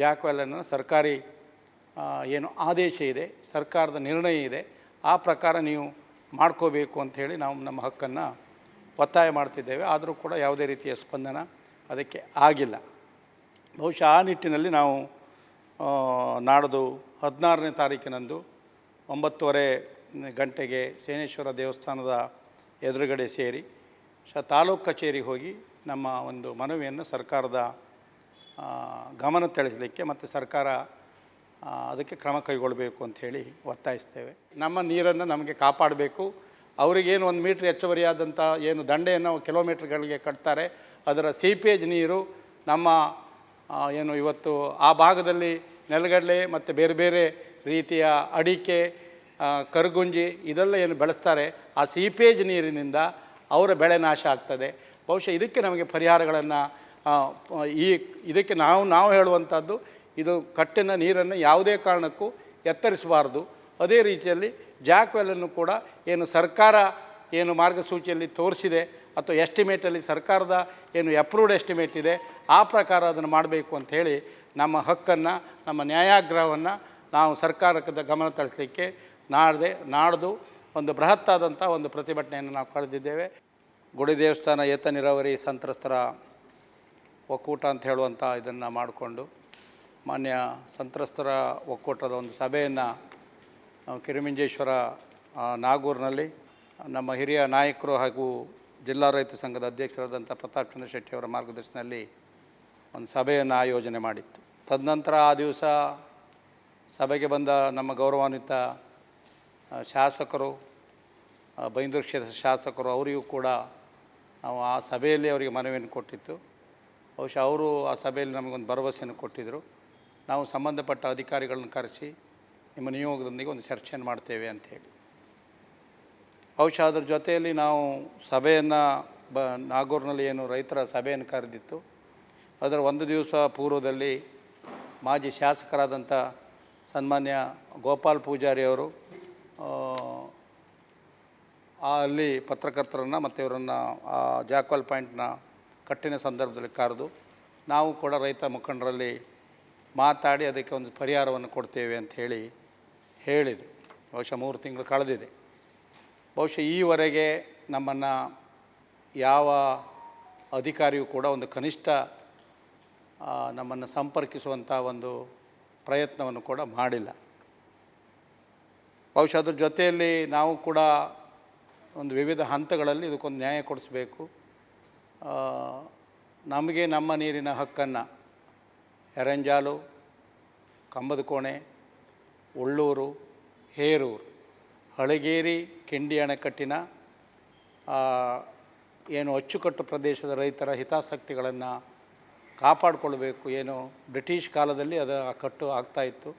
ಜಾಕ್ವೆಲನ್ನು ಸರ್ಕಾರಿ ಏನು ಆದೇಶ ಇದೆ, ಸರ್ಕಾರದ ನಿರ್ಣಯ ಇದೆ, ಆ ಪ್ರಕಾರ ನೀವು ಮಾಡ್ಕೋಬೇಕು ಅಂಥೇಳಿ ನಾವು ನಮ್ಮ ಹಕ್ಕನ್ನು ಒತ್ತಾಯ ಮಾಡ್ತಿದ್ದೇವೆ. ಆದರೂ ಕೂಡ ಯಾವುದೇ ರೀತಿಯ ಸ್ಪಂದನ ಅದಕ್ಕೆ ಆಗಿಲ್ಲ. ಬಹುಶಃ ಆ ನಿಟ್ಟಿನಲ್ಲಿ ನಾವು ನಾಡ್ದು ಹದಿನಾರನೇ ತಾರೀಕಿನಂದು ಒಂಬತ್ತುವರೆ ಗಂಟೆಗೆ ಸೇನೇಶ್ವರ ದೇವಸ್ಥಾನದ ಎದುರುಗಡೆ ಸೇರಿ ಶ, ತಾಲೂಕು ಕಚೇರಿಗೆ ಹೋಗಿ ನಮ್ಮ ಒಂದು ಮನವಿಯನ್ನು ಸರ್ಕಾರದ ಗಮನ ತಿಳಿಸಲಿಕ್ಕೆ ಮತ್ತು ಸರ್ಕಾರ ಅದಕ್ಕೆ ಕ್ರಮ ಕೈಗೊಳ್ಳಬೇಕು ಅಂಥೇಳಿ ಒತ್ತಾಯಿಸ್ತೇವೆ. ನಮ್ಮ ನೀರನ್ನು ನಮಗೆ ಕಾಪಾಡಬೇಕು. ಅವರಿಗೇನು ಒಂದು ಮೀಟ್ರ್ ಹೆಚ್ಚುವರಿಯಾದಂಥ ಏನು ದಂಡೆಯನ್ನು ಕಿಲೋಮೀಟ್ರ್ಗಳಿಗೆ ಕಟ್ತಾರೆ, ಅದರ ಸೀಪೇಜ್ ನೀರು ನಮ್ಮ ಏನು ಇವತ್ತು ಆ ಭಾಗದಲ್ಲಿ ನೆಲಗಡಲೆ ಮತ್ತು ಬೇರೆ ಬೇರೆ ರೀತಿಯ ಅಡಿಕೆ ಕರುಗುಂಜಿ ಇದೆಲ್ಲ ಏನು ಬೆಳೆಸ್ತಾರೆ, ಆ ಸೀಪೇಜ್ ನೀರಿನಿಂದ ಅವರ ಬೆಳೆ ನಾಶ ಆಗ್ತದೆ. ಬಹುಶಃ ಇದಕ್ಕೆ ನಮಗೆ ಪರಿಹಾರಗಳನ್ನು ಈ, ಇದಕ್ಕೆ ನಾವು ನಾವು ಹೇಳುವಂಥದ್ದು, ಇದು ಕಟ್ಟಿನ ನೀರನ್ನು ಯಾವುದೇ ಕಾರಣಕ್ಕೂ ಎತ್ತರಿಸಬಾರ್ದು. ಅದೇ ರೀತಿಯಲ್ಲಿ ಜಾಕ್ವೆಲನ್ನು ಕೂಡ ಏನು ಸರ್ಕಾರ ಏನು ಮಾರ್ಗಸೂಚಿಯಲ್ಲಿ ತೋರಿಸಿದೆ, ಅಥವಾ ಎಸ್ಟಿಮೇಟಲ್ಲಿ ಸರ್ಕಾರದ ಏನು ಅಪ್ರೂವ್ಡ್ ಎಸ್ಟಿಮೇಟ್ ಇದೆ, ಆ ಪ್ರಕಾರ ಅದನ್ನು ಮಾಡಬೇಕು ಅಂತ ಹೇಳಿ ನಮ್ಮ ಹಕ್ಕನ್ನು, ನಮ್ಮ ನ್ಯಾಯಾಗ್ರಹವನ್ನು ನಾವು ಸರ್ಕಾರದ ಗಮನ ತರಿಸಲಿಕ್ಕೆ ನಾಡ್ದೆ, ನಾಡ್ದು ಒಂದು ಬೃಹತ್ತಾದಂಥ ಒಂದು ಪ್ರತಿಭಟನೆಯನ್ನು ನಾವು ಕಳೆದಿದ್ದೇವೆ. ಗುಡಿ ದೇವಸ್ಥಾನ, ಏತ ನೀರಾವರಿ ಸಂತ್ರಸ್ತರ ಒಕ್ಕೂಟ ಅಂತ ಹೇಳುವಂಥ ಇದನ್ನು ಮಾಡಿಕೊಂಡು ಮಾನ್ಯ ಸಂತ್ರಸ್ತರ ಒಕ್ಕೂಟದ ಒಂದು ಸಭೆಯನ್ನು ಕಿರಿಮಿಂಜೇಶ್ವರ ನಾಗೂರಿನಲ್ಲಿ ನಮ್ಮ ಹಿರಿಯ ನಾಯಕರು ಹಾಗೂ ಜಿಲ್ಲಾ ರೈತ ಸಂಘದ ಅಧ್ಯಕ್ಷರಾದಂಥ ಪ್ರತಾಪ್ ಚಂದ್ರ ಶೆಟ್ಟಿ ಅವರ ಮಾರ್ಗದರ್ಶನದಲ್ಲಿ ಒಂದು ಸಭೆಯನ್ನು ಆಯೋಜನೆ ಮಾಡಿತ್ತು. ತದನಂತರ ಆ ದಿವಸ ಸಭೆಗೆ ಬಂದ ನಮ್ಮ ಗೌರವಾನ್ವಿತ ಶಾಸಕರು ಬೈಂದೂರು ಕ್ಷೇತ್ರದ ಶಾಸಕರು ಅವರಿಗೂ ಕೂಡ ನಾವು ಆ ಸಭೆಯಲ್ಲಿ ಅವರಿಗೆ ಮನವಿಯನ್ನು ಕೊಟ್ಟಿತ್ತು. ಬಹುಶಃ ಅವರು ಆ ಸಭೆಯಲ್ಲಿ ನಮಗೊಂದು ಭರವಸೆಯನ್ನು ಕೊಟ್ಟಿದ್ದರು. ನಾವು ಸಂಬಂಧಪಟ್ಟ ಅಧಿಕಾರಿಗಳನ್ನು ಕರೆಸಿ ನಿಮ್ಮ ನಿಯೋಗದೊಂದಿಗೆ ಒಂದು ಚರ್ಚೆಯನ್ನು ಮಾಡ್ತೇವೆ ಅಂಥೇಳಿ ಬಹುಶಃ ಅದರ ಜೊತೆಯಲ್ಲಿ ನಾವು ಸಭೆಯನ್ನು ಬ ನಾಗೂರಿನಲ್ಲಿ ಏನು ರೈತರ ಸಭೆಯನ್ನು ಕರೆದಿತ್ತು. ಅದರ ಒಂದು ದಿವಸ ಪೂರ್ವದಲ್ಲಿ ಮಾಜಿ ಶಾಸಕರಾದಂಥ ಸನ್ಮಾನ್ಯ ಗೋಪಾಲ್ ಪೂಜಾರಿ ಅವರು ಅಲ್ಲಿ ಪತ್ರಕರ್ತರನ್ನು ಮತ್ತು ಇವರನ್ನು ಆ ಜಾಕ್ವಾಲ್ ಪಾಯಿಂಟ್ನ ಕಟ್ಟಿನ ಸಂದರ್ಭದಲ್ಲಿ ಕರೆದು ನಾವು ಕೂಡ ರೈತ ಮುಖಂಡರಲ್ಲಿ ಮಾತಾಡಿ ಅದಕ್ಕೆ ಒಂದು ಪರಿಹಾರವನ್ನು ಕೊಡ್ತೇವೆ ಅಂತ ಹೇಳಿ ಹೇಳಿದರು. ಬಹುಶಃ ಮೂರು ತಿಂಗಳು ಕಳೆದಿದೆ. ಬಹುಶಃ ಈವರೆಗೆ ನಮ್ಮನ್ನು ಯಾವ ಅಧಿಕಾರಿಯೂ ಕೂಡ ಒಂದು ಕನಿಷ್ಠ ನಮ್ಮನ್ನು ಸಂಪರ್ಕಿಸುವಂಥ ಒಂದು ಪ್ರಯತ್ನವನ್ನು ಕೂಡ ಮಾಡಿಲ್ಲ. ಬಹುಶಃ ಅದ್ರ ಜೊತೆಯಲ್ಲಿ ನಾವು ಕೂಡ ಒಂದು ವಿವಿಧ ಹಂತಗಳಲ್ಲಿ ಇದಕ್ಕೊಂದು ನ್ಯಾಯ ಕೊಡಿಸ್ಬೇಕು. ನಮಗೆ ನಮ್ಮ ನೀರಿನ ಹಕ್ಕನ್ನು ಎರಂಜಾಲು, ಕಂಬದಕೋಣೆ, ಉಳ್ಳೂರು, ಹೇರೂರು, ಹಳಗೇರಿ, ಕಿಂಡಿ ಅಣೆಕಟ್ಟಿನ ಏನು ಅಚ್ಚುಕಟ್ಟು ಪ್ರದೇಶದ ರೈತರ ಹಿತಾಸಕ್ತಿಗಳನ್ನು ಕಾಪಾಡಿಕೊಳ್ಬೇಕು ಏನು ಬ್ರಿಟಿಷ್ ಕಾಲದಲ್ಲಿ ಅದು ಆ ಕಟ್ಟು ಆಗ್ತಾ ಇತ್ತು.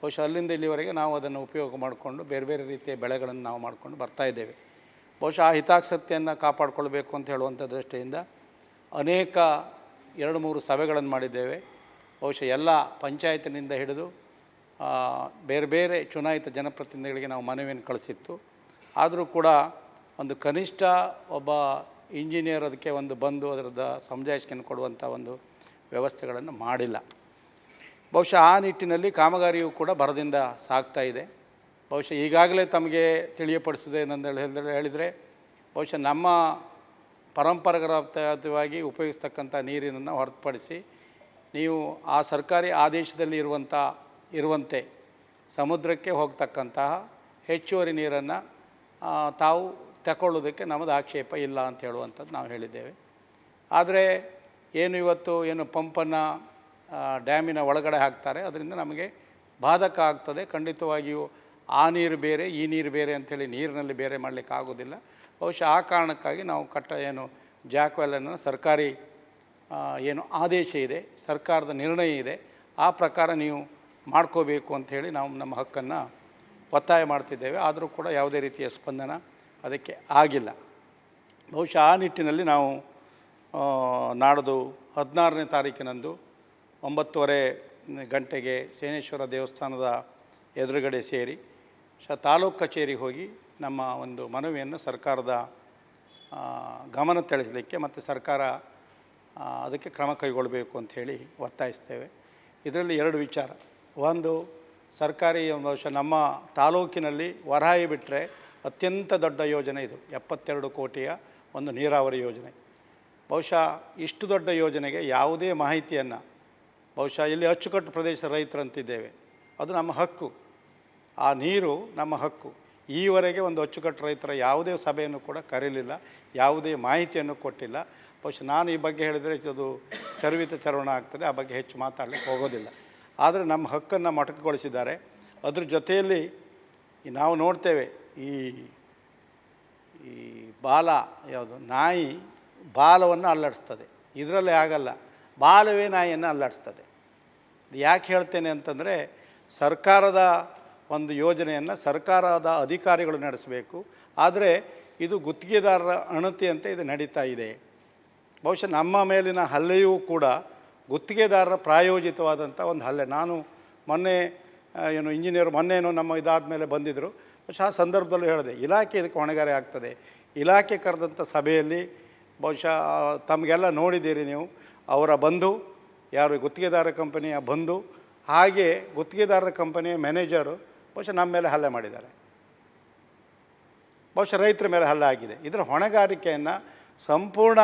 ಬಹುಶಃ ಅಲ್ಲಿಂದ ಇಲ್ಲಿವರೆಗೆ ನಾವು ಅದನ್ನು ಉಪಯೋಗ ಮಾಡಿಕೊಂಡು ಬೇರೆ ಬೇರೆ ರೀತಿಯ ಬೆಳೆಗಳನ್ನು ನಾವು ಮಾಡಿಕೊಂಡು ಬರ್ತಾ ಇದ್ದೇವೆ. ಬಹುಶಃ ಹಿತಾಸಕ್ತಿಯನ್ನು ಕಾಪಾಡಿಕೊಳ್ಬೇಕು ಅಂತ ಹೇಳುವಂಥ ದೃಷ್ಟಿಯಿಂದ ಅನೇಕ ಎರಡು ಮೂರು ಸಭೆಗಳನ್ನು ಮಾಡಿದ್ದೇವೆ. ಬಹುಶಃ ಎಲ್ಲ ಪಂಚಾಯತಿನಿಂದ ಹಿಡಿದು ಬೇರೆ ಬೇರೆ ಚುನಾಯಿತ ಜನಪ್ರತಿನಿಧಿಗಳಿಗೆ ನಾವು ಮನವಿಯನ್ನು ಕಳಿಸಿತ್ತು. ಆದರೂ ಕೂಡ ಒಂದು ಕನಿಷ್ಠ ಒಬ್ಬ ಇಂಜಿನಿಯರ್ ಅದಕ್ಕೆ ಒಂದು ಬಂದು ಅದರದ ಸಮಜಾಯಿಷಿಕೆಯನ್ನು ಕೊಡುವಂಥ ಒಂದು ವ್ಯವಸ್ಥೆಗಳನ್ನು ಮಾಡಿಲ್ಲ. ಬಹುಶಃ ಆ ನಿಟ್ಟಿನಲ್ಲಿ ಕಾಮಗಾರಿಯೂ ಕೂಡ ಬರದಿಂದ ಸಾಗ್ತಾ ಬಹುಶಃ ಈಗಾಗಲೇ ತಮಗೆ ತಿಳಿಯಪಡಿಸಿದೆ ಏನಂದೇಳಿ ಹೇಳಿದ್ರೆ, ಬಹುಶಃ ನಮ್ಮ ಪರಂಪರಾಗತವಾಗಿ ಉಪಯೋಗಿಸ್ತಕ್ಕಂಥ ನೀರಿನನ್ನು ಹೊರತುಪಡಿಸಿ ನೀವು ಆ ಸರ್ಕಾರಿ ಆದೇಶದಲ್ಲಿ ಇರುವಂಥ, ಇರುವಂತೆ ಸಮುದ್ರಕ್ಕೆ ಹೋಗ್ತಕ್ಕಂತಹ ಹೆಚ್ಚುವರಿ ನೀರನ್ನು ತಾವು ತಗೊಳ್ಳೋದಕ್ಕೆ ನಮ್ಮದು ಆಕ್ಷೇಪ ಇಲ್ಲ ಅಂತ ಹೇಳುವಂಥದ್ದು ನಾವು ಹೇಳಿದ್ದೇವೆ. ಆದರೆ ಏನು ಇವತ್ತು ಏನು ಪಂಪನ್ನು ಡ್ಯಾಮಿನ ಒಳಗಡೆ ಹಾಕ್ತಾರೆ, ಅದರಿಂದ ನಮಗೆ ಬಾಧಕ ಆಗ್ತದೆ. ಖಂಡಿತವಾಗಿಯೂ ಆ ನೀರು ಬೇರೆ, ಈ ನೀರು ಬೇರೆ ಅಂಥೇಳಿ ನೀರಿನಲ್ಲಿ ಬೇರೆ ಮಾಡಲಿಕ್ಕೆ ಆಗೋದಿಲ್ಲ. ಬಹುಶಃ ಆ ಕಾರಣಕ್ಕಾಗಿ ನಾವು ಕಟ್ಟ ಏನು ಜಾಕ್ವೆಲನ್ನು ಸರ್ಕಾರಿ ಏನು ಆದೇಶ ಇದೆ, ಸರ್ಕಾರದ ನಿರ್ಣಯ ಇದೆ, ಆ ಪ್ರಕಾರ ನೀವು ಮಾಡ್ಕೋಬೇಕು ಅಂಥೇಳಿ ನಾವು ನಮ್ಮ ಹಕ್ಕನ್ನು ಒತ್ತಾಯ ಮಾಡ್ತಿದ್ದೇವೆ. ಆದರೂ ಕೂಡ ಯಾವುದೇ ರೀತಿಯ ಸ್ಪಂದನ ಅದಕ್ಕೆ ಆಗಿಲ್ಲ. ಬಹುಶಃ ಆ ನಿಟ್ಟಿನಲ್ಲಿ ನಾವು ನಾಡ್ದು ಹದಿನಾರನೇ ತಾರೀಕಿನಂದು ಒಂಬತ್ತುವರೆ ಗಂಟೆಗೆ ಸೇನೇಶ್ವರ ದೇವಸ್ಥಾನದ ಎದುರುಗಡೆ ಸೇರಿ ಶ ತಾಲೂಕು ಕಚೇರಿಗೆ ಹೋಗಿ ನಮ್ಮ ಒಂದು ಮನವಿಯನ್ನು ಸರ್ಕಾರದ ಗಮನ ತಿಳಿಸಲಿಕ್ಕೆ ಮತ್ತು ಸರ್ಕಾರ ಅದಕ್ಕೆ ಕ್ರಮ ಕೈಗೊಳ್ಳಬೇಕು ಅಂಥೇಳಿ ಒತ್ತಾಯಿಸ್ತೇವೆ. ಇದರಲ್ಲಿ ಎರಡು ವಿಚಾರ. ಒಂದು, ಸರ್ಕಾರಿ ಒಂದು ಬಹುಶಃ ನಮ್ಮ ತಾಲೂಕಿನಲ್ಲಿ ವರಾಯಿ ಬಿಟ್ಟರೆ ಅತ್ಯಂತ ದೊಡ್ಡ ಯೋಜನೆ ಇದು, ಎಪ್ಪತ್ತೆರಡು ಕೋಟಿಯ ಒಂದು ನೀರಾವರಿ ಯೋಜನೆ. ಬಹುಶಃ ಇಷ್ಟು ದೊಡ್ಡ ಯೋಜನೆಗೆ ಯಾವುದೇ ಮಾಹಿತಿಯನ್ನು, ಬಹುಶಃ ಇಲ್ಲಿ ಅಚ್ಚುಕಟ್ಟು ಪ್ರದೇಶ ರೈತರಂತಿದ್ದೇವೆ. ಅದು ನಮ್ಮ ಹಕ್ಕು. ಆ ನೀರು ನಮ್ಮ ಹಕ್ಕು. ಈವರೆಗೆ ಒಂದು ಅಚ್ಚುಕಟ್ಟು ರೈತರ ಯಾವುದೇ ಸಭೆಯನ್ನು ಕೂಡ ಕರೀಲಿಲ್ಲ, ಯಾವುದೇ ಮಾಹಿತಿಯನ್ನು ಕೊಟ್ಟಿಲ್ಲ. ಬಹುಶಃ ನಾನು ಈ ಬಗ್ಗೆ ಹೇಳಿದರೆ ಅದು ಚರ್ವಿತ ಚರ್ವಣ ಆಗ್ತದೆ, ಆ ಬಗ್ಗೆ ಹೆಚ್ಚು ಮಾತಾಡಲಿಕ್ಕೆ ಹೋಗೋದಿಲ್ಲ. ಆದರೆ ನಮ್ಮ ಹಕ್ಕನ್ನು ಮೊಟಕುಗೊಳಿಸಿದ್ದಾರೆ. ಅದ್ರ ಜೊತೆಯಲ್ಲಿ ನಾವು ನೋಡ್ತೇವೆ ಈ ಈ ಬಾಲ ಯಾವುದು, ನಾಯಿ ಬಾಲವನ್ನು ಅಲ್ಲಾಡಿಸ್ತದೆ. ಇದರಲ್ಲಿ ಆಗಲ್ಲ, ಬಾಲವೇ ನಾಯಿಯನ್ನು ಅಲ್ಲಾಡಿಸ್ತದೆ. ಯಾಕೆ ಹೇಳ್ತೇನೆ ಅಂತಂದರೆ ಸರ್ಕಾರದ ಒಂದು ಯೋಜನೆಯನ್ನು ಸರ್ಕಾರದ ಅಧಿಕಾರಿಗಳು ನಡೆಸಬೇಕು. ಆದರೆ ಇದು ಗುತ್ತಿಗೆದಾರರ ಅಣತಿಯಂತೆ ಇದು ನಡೀತಾ ಇದೆ. ಬಹುಶಃ ನಮ್ಮ ಮೇಲಿನ ಹಲ್ಲೆಯೂ ಕೂಡ ಗುತ್ತಿಗೆದಾರರ ಪ್ರಾಯೋಜಿತವಾದಂಥ ಒಂದು ಹಲ್ಲೆ. ನಾನು ಮೊನ್ನೆ ಏನು ಇಂಜಿನಿಯರ್ ಮೊನ್ನೇನು ನಮ್ಮ ಇದಾದ ಮೇಲೆ ಬಂದಿದ್ದರು ಬಹುಶಃ ಆ ಸಂದರ್ಭದಲ್ಲೂ ಹೇಳಿದೆ, ಇಲಾಖೆ ಇದಕ್ಕೆ ಹೊಣೆಗಾರೆ ಆಗ್ತದೆ. ಇಲಾಖೆ ಕರೆದಂಥ ಸಭೆಯಲ್ಲಿ ಬಹುಶಃ ತಮಗೆಲ್ಲ ನೋಡಿದ್ದೀರಿ ನೀವು. ಅವರ ಬಂಧು, ಯಾರು ಗುತ್ತಿಗೆದಾರ ಕಂಪನಿಯ ಬಂಧು, ಹಾಗೆ ಗುತ್ತಿಗೆದಾರರ ಕಂಪನಿಯ ಮ್ಯಾನೇಜರು ಬಹುಶಃ ನಮ್ಮ ಮೇಲೆ ಹಲ್ಲೆ ಮಾಡಿದ್ದಾರೆ. ಬಹುಶಃ ರೈತರ ಮೇಲೆ ಹಲ್ಲೆ ಆಗಿದೆ. ಇದರ ಹೊಣೆಗಾರಿಕೆಯನ್ನು ಸಂಪೂರ್ಣ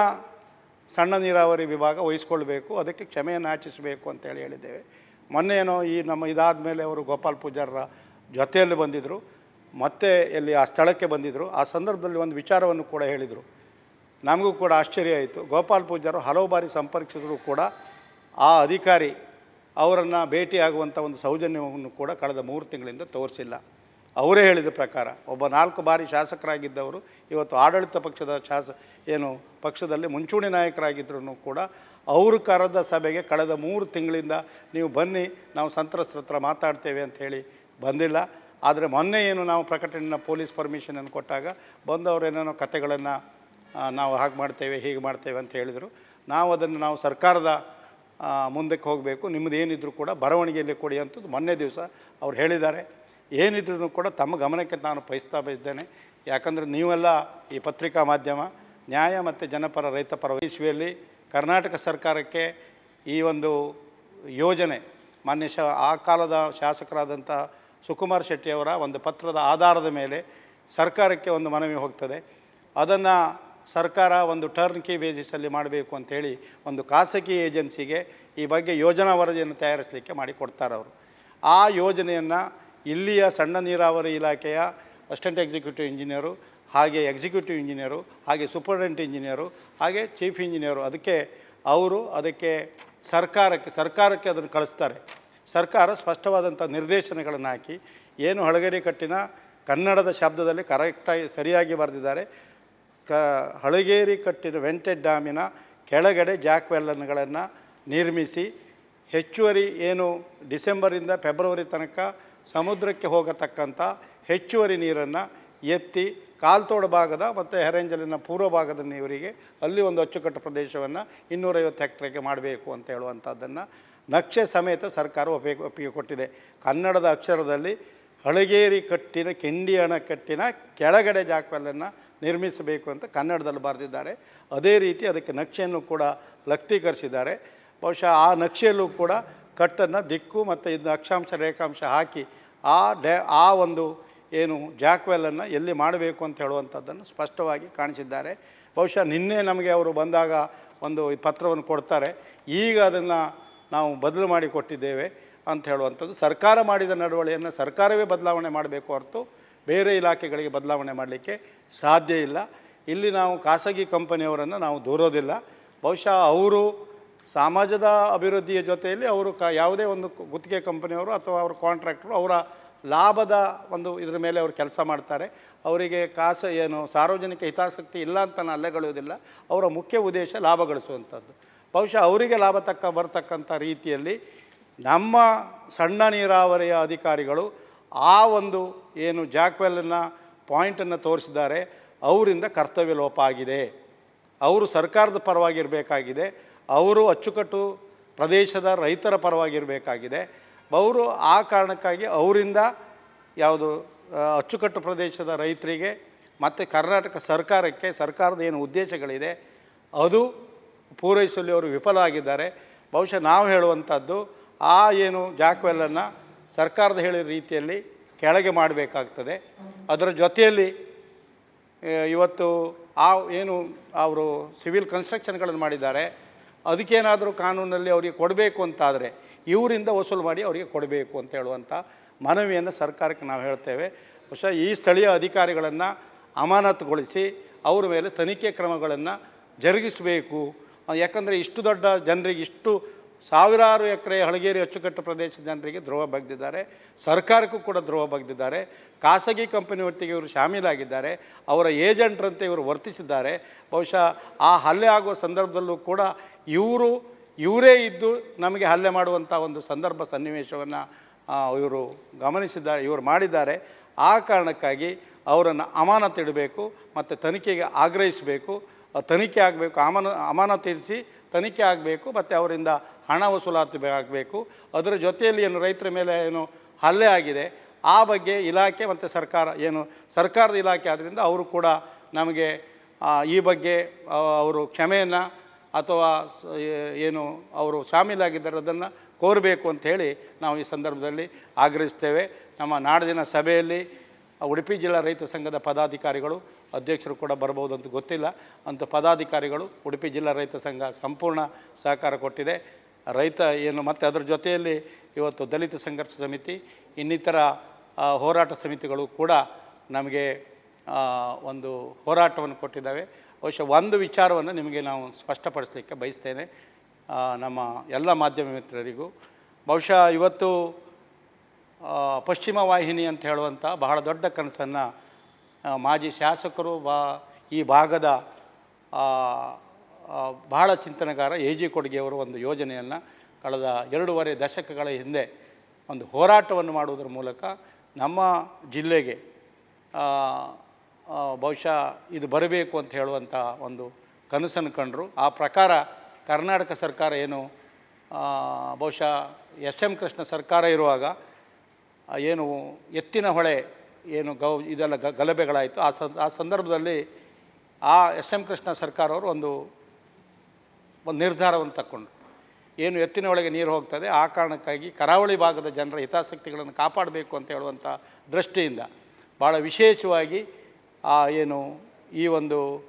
ಸಣ್ಣ ನೀರಾವರಿ ವಿಭಾಗ ವಹಿಸ್ಕೊಳ್ಬೇಕು, ಅದಕ್ಕೆ ಕ್ಷಮೆಯನ್ನು ಆಚಿಸಬೇಕು ಅಂತೇಳಿ ಹೇಳಿದ್ದೇವೆ. ಮೊನ್ನೆ ಏನೋ ಈ ನಮ್ಮ ಇದಾದ ಮೇಲೆ ಅವರು ಗೋಪಾಲ್ ಪೂಜಾರರ ಜೊತೆಯಲ್ಲಿ ಬಂದಿದ್ದರು ಮತ್ತೆ ಎಲ್ಲಿ ಆ ಸ್ಥಳಕ್ಕೆ ಬಂದಿದ್ದರು ಆ ಸಂದರ್ಭದಲ್ಲಿ ಒಂದು ವಿಚಾರವನ್ನು ಕೂಡ ಹೇಳಿದರು. ನಮಗೂ ಕೂಡ ಆಶ್ಚರ್ಯ ಆಯಿತು. ಗೋಪಾಲ್ ಪೂಜಾರು ಹಲವು ಬಾರಿ ಸಂಪರ್ಕಿಸಿದ್ರು ಕೂಡ ಆ ಅಧಿಕಾರಿ ಅವರನ್ನು ಭೇಟಿಯಾಗುವಂಥ ಒಂದು ಸೌಜನ್ಯವನ್ನು ಕೂಡ ಕಳೆದ ಮೂರು ತಿಂಗಳಿಂದ ತೋರಿಸಿಲ್ಲ. ಅವರೇ ಹೇಳಿದ ಪ್ರಕಾರ ಒಬ್ಬ ನಾಲ್ಕು ಬಾರಿ ಶಾಸಕರಾಗಿದ್ದವರು, ಇವತ್ತು ಆಡಳಿತ ಪಕ್ಷದ ಶಾಸ, ಏನು ಪಕ್ಷದಲ್ಲಿ ಮುಂಚೂಣಿ ನಾಯಕರಾಗಿದ್ದರೂ ಕೂಡ ಅವರು ಕರೆದ ಸಭೆಗೆ ಕಳೆದ ಮೂರು ತಿಂಗಳಿಂದ ನೀವು ಬನ್ನಿ, ನಾವು ಸಂತ್ರಸ್ತರ ಹತ್ರ ಮಾತಾಡ್ತೇವೆ ಅಂತ ಹೇಳಿ ಬಂದಿಲ್ಲ. ಆದರೆ ಮೊನ್ನೆ ಏನು ನಾವು ಪ್ರಕಟಣೆನ ಪೊಲೀಸ್ ಪರ್ಮಿಷನನ್ನು ಕೊಟ್ಟಾಗ ಬಂದವರು ಏನೇನೋ ಕತೆಗಳನ್ನು ನಾವು ಹಾಗೆ ಮಾಡ್ತೇವೆ, ಹೀಗೆ ಮಾಡ್ತೇವೆ ಅಂತ ಹೇಳಿದರು. ನಾವು ಅದನ್ನು, ನಾವು ಸರ್ಕಾರದ ಮುಂದಕ್ಕೆ ಹೋಗಬೇಕು. ನಿಮ್ಮದು ಏನಿದ್ರು ಕೂಡ ಬರವಣಿಗೆಯಲ್ಲಿ ಕೊಡಿ ಅಂತದ್ದು ಮೊನ್ನೆ ದಿವಸ ಅವ್ರು ಹೇಳಿದ್ದಾರೆ. ಏನಿದ್ರೂ ಕೂಡ ತಮ್ಮ ಗಮನಕ್ಕೆ ನಾನು ಬಯಸ್ತಾ ಬಯಸ್ತೇನೆ ಯಾಕಂದರೆ ನೀವೆಲ್ಲ ಈ ಪತ್ರಿಕಾ ಮಾಧ್ಯಮ, ನ್ಯಾಯ ಮತ್ತು ಜನಪರ ರೈತಪರ ವಿಶ್ವೆಯಲ್ಲಿ ಕರ್ನಾಟಕ ಸರ್ಕಾರಕ್ಕೆ ಈ ಒಂದು ಯೋಜನೆ ಮಾನ್ಯ ಶ, ಆ ಕಾಲದ ಶಾಸಕರಾದಂಥ ಸುಕುಮಾರ್ ಶೆಟ್ಟಿಯವರ ಒಂದು ಪತ್ರದ ಆಧಾರದ ಮೇಲೆ ಸರ್ಕಾರಕ್ಕೆ ಒಂದು ಮನವಿ ಹೋಗ್ತದೆ. ಅದನ್ನು ಸರ್ಕಾರ ಒಂದು ಟರ್ನ್ ಕಿ ಬೇಸಿಸಲ್ಲಿ ಮಾಡಬೇಕು ಅಂತೇಳಿ ಒಂದು ಖಾಸಗಿ ಏಜೆನ್ಸಿಗೆ ಈ ಬಗ್ಗೆ ಯೋಜನಾ ವರದಿಯನ್ನು ತಯಾರಿಸಲಿಕ್ಕೆ ಮಾಡಿಕೊಡ್ತಾರೆ ಅವರು. ಆ ಯೋಜನೆಯನ್ನು ಇಲ್ಲಿಯ ಸಣ್ಣ ನೀರಾವರಿ ಇಲಾಖೆಯ ಅಸಿಸ್ಟೆಂಟ್ ಎಕ್ಸಿಕ್ಯೂಟಿವ್ ಇಂಜಿನಿಯರು ಹಾಗೆ ಎಕ್ಸಿಕ್ಯೂಟಿವ್ ಇಂಜಿನಿಯರು ಹಾಗೆ ಸೂಪರ್ಡೆಂಟ್ ಇಂಜಿನಿಯರು ಹಾಗೆ ಚೀಫ್ ಇಂಜಿನಿಯರು ಅದಕ್ಕೆ ಅವರು ಅದಕ್ಕೆ ಸರ್ಕಾರಕ್ಕೆ ಸರ್ಕಾರಕ್ಕೆ ಅದನ್ನು ಕಳಿಸ್ತಾರೆ. ಸರ್ಕಾರ ಸ್ಪಷ್ಟವಾದಂಥ ನಿರ್ದೇಶನಗಳನ್ನು ಹಾಕಿ, ಏನು ಹಳಗಡೆ ಕಟ್ಟಿನ ಕನ್ನಡದ ಶಬ್ದದಲ್ಲಿ ಕರೆಕ್ಟಾಗಿ ಸರಿಯಾಗಿ ಬರೆದಿದ್ದಾರೆ. ಕ ಹಳಗೇರಿ ಕಟ್ಟಿದ ವೆಂಟೆಡ್ ಡ್ಯಾಮಿನ ಕೆಳಗಡೆ ಜಾಕ್ವೆಲ್ಲನ್ಗಳನ್ನು ನಿರ್ಮಿಸಿ ಹೆಚ್ಚುವರಿ ಏನು ಡಿಸೆಂಬರಿಂದ ಫೆಬ್ರವರಿ ತನಕ ಸಮುದ್ರಕ್ಕೆ ಹೋಗತಕ್ಕಂಥ ಹೆಚ್ಚುವರಿ ನೀರನ್ನು ಎತ್ತಿ ಕಾಲ್ತೋಡ ಭಾಗದ ಮತ್ತು ಹೆರೆಂಜಲಿನ ಪೂರ್ವ ಭಾಗದ ನೀರಿಗೆ ಅಲ್ಲಿ ಒಂದು ಅಚ್ಚುಕಟ್ಟು ಪ್ರದೇಶವನ್ನು ಇನ್ನೂರೈವತ್ತು ಹೆಕ್ಟ್ರಿಗೆ ಮಾಡಬೇಕು ಅಂತ ಹೇಳುವಂಥದ್ದನ್ನು ನಕ್ಷೆ ಸಮೇತ ಸರ್ಕಾರ ಒಪ್ಪಿಗೆ ಒಪ್ಪಿಗೆ ಕೊಟ್ಟಿದೆ. ಕನ್ನಡದ ಅಕ್ಷರದಲ್ಲಿ ಹಳಗೇರಿ ಕಟ್ಟಿನ ಕೆಂಡಿಯಣ ಕಟ್ಟಿನ ಕೆಳಗಡೆ ಜಾಕ್ವೆಲ್ಲನ್ನು ನಿರ್ಮಿಸಬೇಕು ಅಂತ ಕನ್ನಡದಲ್ಲಿ ಬರೆದಿದ್ದಾರೆ. ಅದೇ ರೀತಿ ಅದಕ್ಕೆ ನಕ್ಷೆಯನ್ನು ಕೂಡ ಲಕ್ತೀಕರಿಸಿದ್ದಾರೆ ಬಹುಶಃ ಆ ನಕ್ಷೆಯಲ್ಲೂ ಕೂಡ ಕಟ್ಟನ್ನು ದಿಕ್ಕು ಮತ್ತು ಇದು ಅಕ್ಷಾಂಶ, ರೇಖಾಂಶ ಹಾಕಿ ಆ ಡ್ಯಾ ಆ ಒಂದು ಏನು ಜಾಕ್ವೆಲನ್ನು ಎಲ್ಲಿ ಮಾಡಬೇಕು ಅಂತ ಹೇಳುವಂಥದ್ದನ್ನು ಸ್ಪಷ್ಟವಾಗಿ ಕಾಣಿಸಿದ್ದಾರೆ. ಬಹುಶಃ ನಿನ್ನೆ ನಮಗೆ ಅವರು ಬಂದಾಗ ಒಂದು ಪತ್ರವನ್ನು ಕೊಡ್ತಾರೆ. ಈಗ ಅದನ್ನು ನಾವು ಬದಲು ಮಾಡಿ ಕೊಟ್ಟಿದ್ದೇವೆ ಅಂತ ಹೇಳುವಂಥದ್ದು. ಸರ್ಕಾರ ಮಾಡಿದ ನಡವಳಿಯನ್ನು ಸರ್ಕಾರವೇ ಬದಲಾವಣೆ ಮಾಡಬೇಕು ಹೊರತು ಬೇರೆ ಇಲಾಖೆಗಳಿಗೆ ಬದಲಾವಣೆ ಮಾಡಲಿಕ್ಕೆ ಸಾಧ್ಯ ಇಲ್ಲ. ಇಲ್ಲಿ ನಾವು ಖಾಸಗಿ ಕಂಪನಿಯವರನ್ನು ನಾವು ದೂರೋದಿಲ್ಲ. ಬಹುಶಃ ಅವರು ಸಮಾಜದ ಅಭಿವೃದ್ಧಿಯ ಜೊತೆಯಲ್ಲಿ ಅವರು ಕ ಯಾವುದೇ ಒಂದು ಗುತ್ತಿಗೆ ಕಂಪನಿಯವರು ಅಥವಾ ಅವರ ಕಾಂಟ್ರಾಕ್ಟರು ಅವರ ಲಾಭದ ಒಂದು ಇದರ ಮೇಲೆ ಅವರು ಕೆಲಸ ಮಾಡ್ತಾರೆ. ಅವರಿಗೆ ಕಾಸ ಏನು ಸಾರ್ವಜನಿಕ ಹಿತಾಸಕ್ತಿ ಇಲ್ಲ ಅಂತ ನಾನು ಅಲ್ಲೆಗಳುವುದಿಲ್ಲ ಅವರ ಮುಖ್ಯ ಉದ್ದೇಶ ಲಾಭ ಗಳಿಸುವಂಥದ್ದು. ಬಹುಶಃ ಅವರಿಗೆ ಲಾಭ ತಕ್ಕ ಬರ್ತಕ್ಕಂಥ ರೀತಿಯಲ್ಲಿ ನಮ್ಮ ಸಣ್ಣ ನೀರಾವರಿಯ ಅಧಿಕಾರಿಗಳು ಆ ಒಂದು ಏನು ಜಾಕ್ವೆಲ್ನ ಪಾಯಿಂಟನ್ನು ತೋರಿಸಿದ್ದಾರೆ, ಅವರಿಂದ ಕರ್ತವ್ಯ ಲೋಪ ಆಗಿದೆ ಅವರು ಸರ್ಕಾರದ ಪರವಾಗಿರಬೇಕಾಗಿದೆ, ಅವರು ಅಚ್ಚುಕಟ್ಟು ಪ್ರದೇಶದ ರೈತರ ಪರವಾಗಿರಬೇಕಾಗಿದೆ. ಅವರು ಆ ಕಾರಣಕ್ಕಾಗಿ ಅವರಿಂದ ಯಾವುದು ಅಚ್ಚುಕಟ್ಟು ಪ್ರದೇಶದ ರೈತರಿಗೆ ಮತ್ತು ಕರ್ನಾಟಕ ಸರ್ಕಾರಕ್ಕೆ ಸರ್ಕಾರದ ಏನು ಉದ್ದೇಶಗಳಿದೆ, ಅದು ಪೂರೈಸಲು ಅವರು ವಿಫಲ ಆಗಿದ್ದಾರೆ ಬಹುಶಃ ನಾವು ಹೇಳುವಂಥದ್ದು, ಆ ಏನು ಜಾಕ್ವೆಲ್ಲನ್ನು ಸರ್ಕಾರದ ಹೇಳಿದ ರೀತಿಯಲ್ಲಿ ಕೆಳಗೆ ಮಾಡಬೇಕಾಗ್ತದೆ. ಅದರ ಜೊತೆಯಲ್ಲಿ ಇವತ್ತು ಆ ಏನು ಅವರು ಸಿವಿಲ್ ಕನ್ಸ್ಟ್ರಕ್ಷನ್ಗಳನ್ನು ಮಾಡಿದ್ದಾರೆ. ಅದಕ್ಕೇನಾದರೂ ಕಾನೂನಲ್ಲಿ ಅವರಿಗೆ ಕೊಡಬೇಕು ಅಂತಾದರೆ ಇವರಿಂದ ವಸೂಲು ಮಾಡಿ ಅವರಿಗೆ ಕೊಡಬೇಕು ಅಂತ ಹೇಳುವಂಥ ಮನವಿಯನ್ನು ಸರ್ಕಾರಕ್ಕೆ ನಾವು ಹೇಳ್ತೇವೆ. ಬಹುಶಃ ಈ ಸ್ಥಳೀಯ ಅಧಿಕಾರಿಗಳನ್ನು ಅಮಾನತುಗೊಳಿಸಿ ಅವರ ಮೇಲೆ ತನಿಖೆ ಕ್ರಮಗಳನ್ನು ಜರುಗಿಸಬೇಕು. ಯಾಕಂದರೆ ಇಷ್ಟು ದೊಡ್ಡ ಜನರಿಗೆ ಇಷ್ಟು ಸಾವಿರಾರು ಎಕರೆ ಹಳಗೇರಿ ಅಚ್ಚುಕಟ್ಟು ಪ್ರದೇಶದ ಜನರಿಗೆ ದ್ರೋಹ ಬಗ್ದಿದ್ದಾರೆ. ಸರ್ಕಾರಕ್ಕೂ ಕೂಡ ದ್ರೋಹ ಬಗ್ದಿದ್ದಾರೆ. ಖಾಸಗಿ ಕಂಪನಿ ಒಟ್ಟಿಗೆ ಇವರು ಶಾಮೀಲಾಗಿದ್ದಾರೆ. ಅವರ ಏಜೆಂಟ್ರಂತೆ ಇವರು ವರ್ತಿಸಿದ್ದಾರೆ. ಬಹುಶಃ ಆ ಹಲ್ಲೆ ಆಗುವ ಸಂದರ್ಭದಲ್ಲೂ ಕೂಡ ಇವರು, ಇವರೇ ಇದ್ದು ನಮಗೆ ಹಲ್ಲೆ ಮಾಡುವಂಥ ಒಂದು ಸಂದರ್ಭ ಸನ್ನಿವೇಶವನ್ನು ಇವರು ಗಮನಿಸಿದ್ದಾರೆ, ಇವರು ಮಾಡಿದ್ದಾರೆ. ಆ ಕಾರಣಕ್ಕಾಗಿ ಅವರನ್ನು ಅಮಾನತಿಡಬೇಕು ಮತ್ತು ತನಿಖೆಗೆ ಆಗ್ರಹಿಸಬೇಕು. ತನಿಖೆ ಆಗಬೇಕು, ಅಮಾನ ಇರಿಸಿ ತನಿಖೆ ಆಗಬೇಕು. ಮತ್ತು ಅವರಿಂದ ಹಣ ವಸೂಲಾತಿ ಆಗಬೇಕು. ಅದರ ಜೊತೆಯಲ್ಲಿ ಏನು ರೈತರ ಮೇಲೆ ಏನು ಹಲ್ಲೆ ಆಗಿದೆ, ಆ ಬಗ್ಗೆ ಇಲಾಖೆ ಮತ್ತು ಸರ್ಕಾರ ಏನು, ಸರ್ಕಾರದ ಇಲಾಖೆ ಆದ್ದರಿಂದ ಅವರು ಕೂಡ ನಮಗೆ ಈ ಬಗ್ಗೆ ಅವರು ಕ್ಷಮೆಯನ್ನು ಅಥವಾ ಏನು ಅವರು ಶಾಮೀಲಾಗಿದ್ದಾರೆ ಅದನ್ನು ಕೋರಬೇಕು ಅಂತ ಹೇಳಿ ನಾವು ಈ ಸಂದರ್ಭದಲ್ಲಿ ಆಗ್ರಹಿಸ್ತೇವೆ. ನಮ್ಮ ನಾಡಿನ ಸಭೆಯಲ್ಲಿ ಉಡುಪಿ ಜಿಲ್ಲಾ ರೈತ ಸಂಘದ ಪದಾಧಿಕಾರಿಗಳು, ಅಧ್ಯಕ್ಷರು ಕೂಡ ಬರ್ಬೋದು ಅಂತ ಗೊತ್ತಿಲ್ಲ. ಅಂತ ಪದಾಧಿಕಾರಿಗಳು ಉಡುಪಿ ಜಿಲ್ಲಾ ರೈತ ಸಂಘ ಸಂಪೂರ್ಣ ಸಹಕಾರ ಕೊಟ್ಟಿದೆ. ರೈತ ಏನು, ಮತ್ತು ಅದರ ಜೊತೆಯಲ್ಲಿ ಇವತ್ತು ದಲಿತ ಸಂಘರ್ಷ ಸಮಿತಿ, ಇನ್ನಿತರ ಹೋರಾಟ ಸಮಿತಿಗಳು ಕೂಡ ನಮಗೆ ಒಂದು ಹೋರಾಟವನ್ನು ಕೊಟ್ಟಿದ್ದಾವೆ. ಬಹುಶಃ ಒಂದು ವಿಚಾರವನ್ನು ನಿಮಗೆ ನಾವು ಸ್ಪಷ್ಟಪಡಿಸಲಿಕ್ಕೆ ಬಯಸ್ತೇನೆ ನಮ್ಮ ಎಲ್ಲ ಮಾಧ್ಯಮ ಮಿತ್ರರಿಗೂ. ಬಹುಶಃ ಇವತ್ತು ಪಶ್ಚಿಮ ವಾಹಿನಿ ಅಂತ ಹೇಳುವಂಥ ಬಹಳ ದೊಡ್ಡ ಕನಸನ್ನು ಮಾಜಿ ಶಾಸಕರು ಬಾ, ಈ ಭಾಗದ ಬಹಳ ಚಿಂತನೆಗಾರ ಎ ಜಿ ಕೊಡುಗೆಯವರು ಒಂದು ಯೋಜನೆಯನ್ನು ಕಳೆದ ಎರಡೂವರೆ ದಶಕಗಳ ಹಿಂದೆ ಒಂದು ಹೋರಾಟವನ್ನು ಮಾಡುವುದರ ಮೂಲಕ ನಮ್ಮ ಜಿಲ್ಲೆಗೆ ಬಹುಶಃ ಇದು ಬರಬೇಕು ಅಂತ ಹೇಳುವಂಥ ಒಂದು ಕನಸನ್ನು ಕಂಡರು. ಆ ಪ್ರಕಾರ ಕರ್ನಾಟಕ ಸರ್ಕಾರ ಏನು ಬಹುಶಃ ಎಸ್ ಎಂ ಕೃಷ್ಣ ಸರ್ಕಾರ ಇರುವಾಗ ಏನು ಎತ್ತಿನ ಹೊಳೆ ಏನು ಗೌ, ಇದೆಲ್ಲ ಗಲಭೆಗಳಾಯಿತು. ಆ ಆ ಸಂದರ್ಭದಲ್ಲಿ ಆ ಎಸ್ ಎಂ ಕೃಷ್ಣ ಸರ್ಕಾರವರು ಒಂದು ಒಂದು ನಿರ್ಧಾರವನ್ನು ತಕ್ಕೊಂಡು. ಏನು ಎತ್ತಿನ ಒಳಗೆ ನೀರು ಹೋಗ್ತದೆ, ಆ ಕಾರಣಕ್ಕಾಗಿ ಕರಾವಳಿ ಭಾಗದ ಜನರ ಹಿತಾಸಕ್ತಿಗಳನ್ನು ಕಾಪಾಡಬೇಕು ಅಂತ ಹೇಳುವಂಥ ದೃಷ್ಟಿಯಿಂದ ಭಾಳ ವಿಶೇಷವಾಗಿ, ಆ, ಏನು ಈ ಒಂದು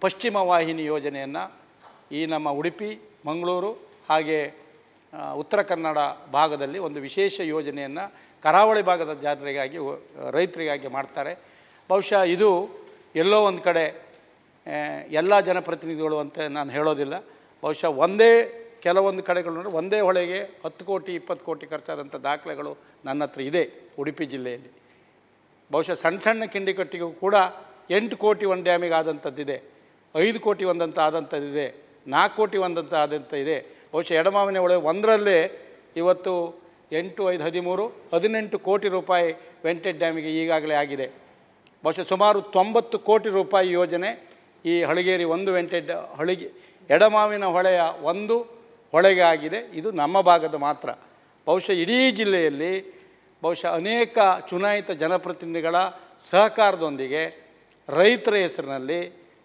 ಪಶ್ಚಿಮ ವಾಹಿನಿ ಯೋಜನೆಯನ್ನು ಈ ನಮ್ಮ ಉಡುಪಿ, ಮಂಗಳೂರು ಹಾಗೆ ಉತ್ತರ ಕನ್ನಡ ಭಾಗದಲ್ಲಿ ಒಂದು ವಿಶೇಷ ಯೋಜನೆಯನ್ನು ಕರಾವಳಿ ಭಾಗದ ಜನರಿಗಾಗಿ, ರೈತರಿಗಾಗಿ ಮಾಡ್ತಾರೆ. ಬಹುಶಃ ಇದು ಎಲ್ಲೋ ಒಂದು ಕಡೆ ಎಲ್ಲ ಜನಪ್ರತಿನಿಧಿಗಳು ಅಂತ ನಾನು ಹೇಳೋದಿಲ್ಲ. ಬಹುಶಃ ಒಂದೇ ಕೆಲವೊಂದು ಕಡೆಗಳು ನೋಡಿ ಒಂದೇ ಹೊಳೆಗೆ ಹತ್ತು ಕೋಟಿ, ಇಪ್ಪತ್ತು ಕೋಟಿ ಖರ್ಚಾದಂಥ ದಾಖಲೆಗಳು ನನ್ನ ಹತ್ರ ಇದೆ ಉಡುಪಿ ಜಿಲ್ಲೆಯಲ್ಲಿ. ಬಹುಶಃ ಸಣ್ಣ ಸಣ್ಣ ಕಿಂಡಿಕಟ್ಟಿಗೂ ಕೂಡ ಎಂಟು ಕೋಟಿ ಒಂದು ಡ್ಯಾಮಿಗೆ ಆದಂಥದ್ದಿದೆ. ಐದು ಕೋಟಿ ಒಂದಂತ ಆದಂಥದ್ದಿದೆ. ನಾಲ್ಕು ಕೋಟಿ ಒಂದಂತ ಆದಂಥ ಇದೆ. ಬಹುಶಃ ಎಡಮಾವಿನ ಒಳಗೆ ಒಂದರಲ್ಲೇ ಇವತ್ತು ಎಂಟು, ಐದು, ಹದಿಮೂರು, ಹದಿನೆಂಟು ಕೋಟಿ ರೂಪಾಯಿ ವೆಂಟೆಡ್ ಡ್ಯಾಮಿಗೆ ಈಗಾಗಲೇ ಆಗಿದೆ. ಬಹುಶಃ ಸುಮಾರು ತೊಂಬತ್ತು ಕೋಟಿ ರೂಪಾಯಿ ಯೋಜನೆ ಈ ಹಳಗೇರಿ ಒಂದು ವೆಂಟೆಡ್ ಹಳಿಗೆ, ಎಡಮಾವಿನ ಹೊಳೆಯ ಒಂದು ಹೊಳೆಗೆ ಆಗಿದೆ ಇದು ನಮ್ಮ ಭಾಗದ ಮಾತ್ರ. ಬಹುಶಃ ಇಡೀ ಜಿಲ್ಲೆಯಲ್ಲಿ ಬಹುಶಃ ಅನೇಕ ಚುನಾಯಿತ ಜನಪ್ರತಿನಿಧಿಗಳ ಸಹಕಾರದೊಂದಿಗೆ ರೈತರ ಹೆಸರಿನಲ್ಲಿ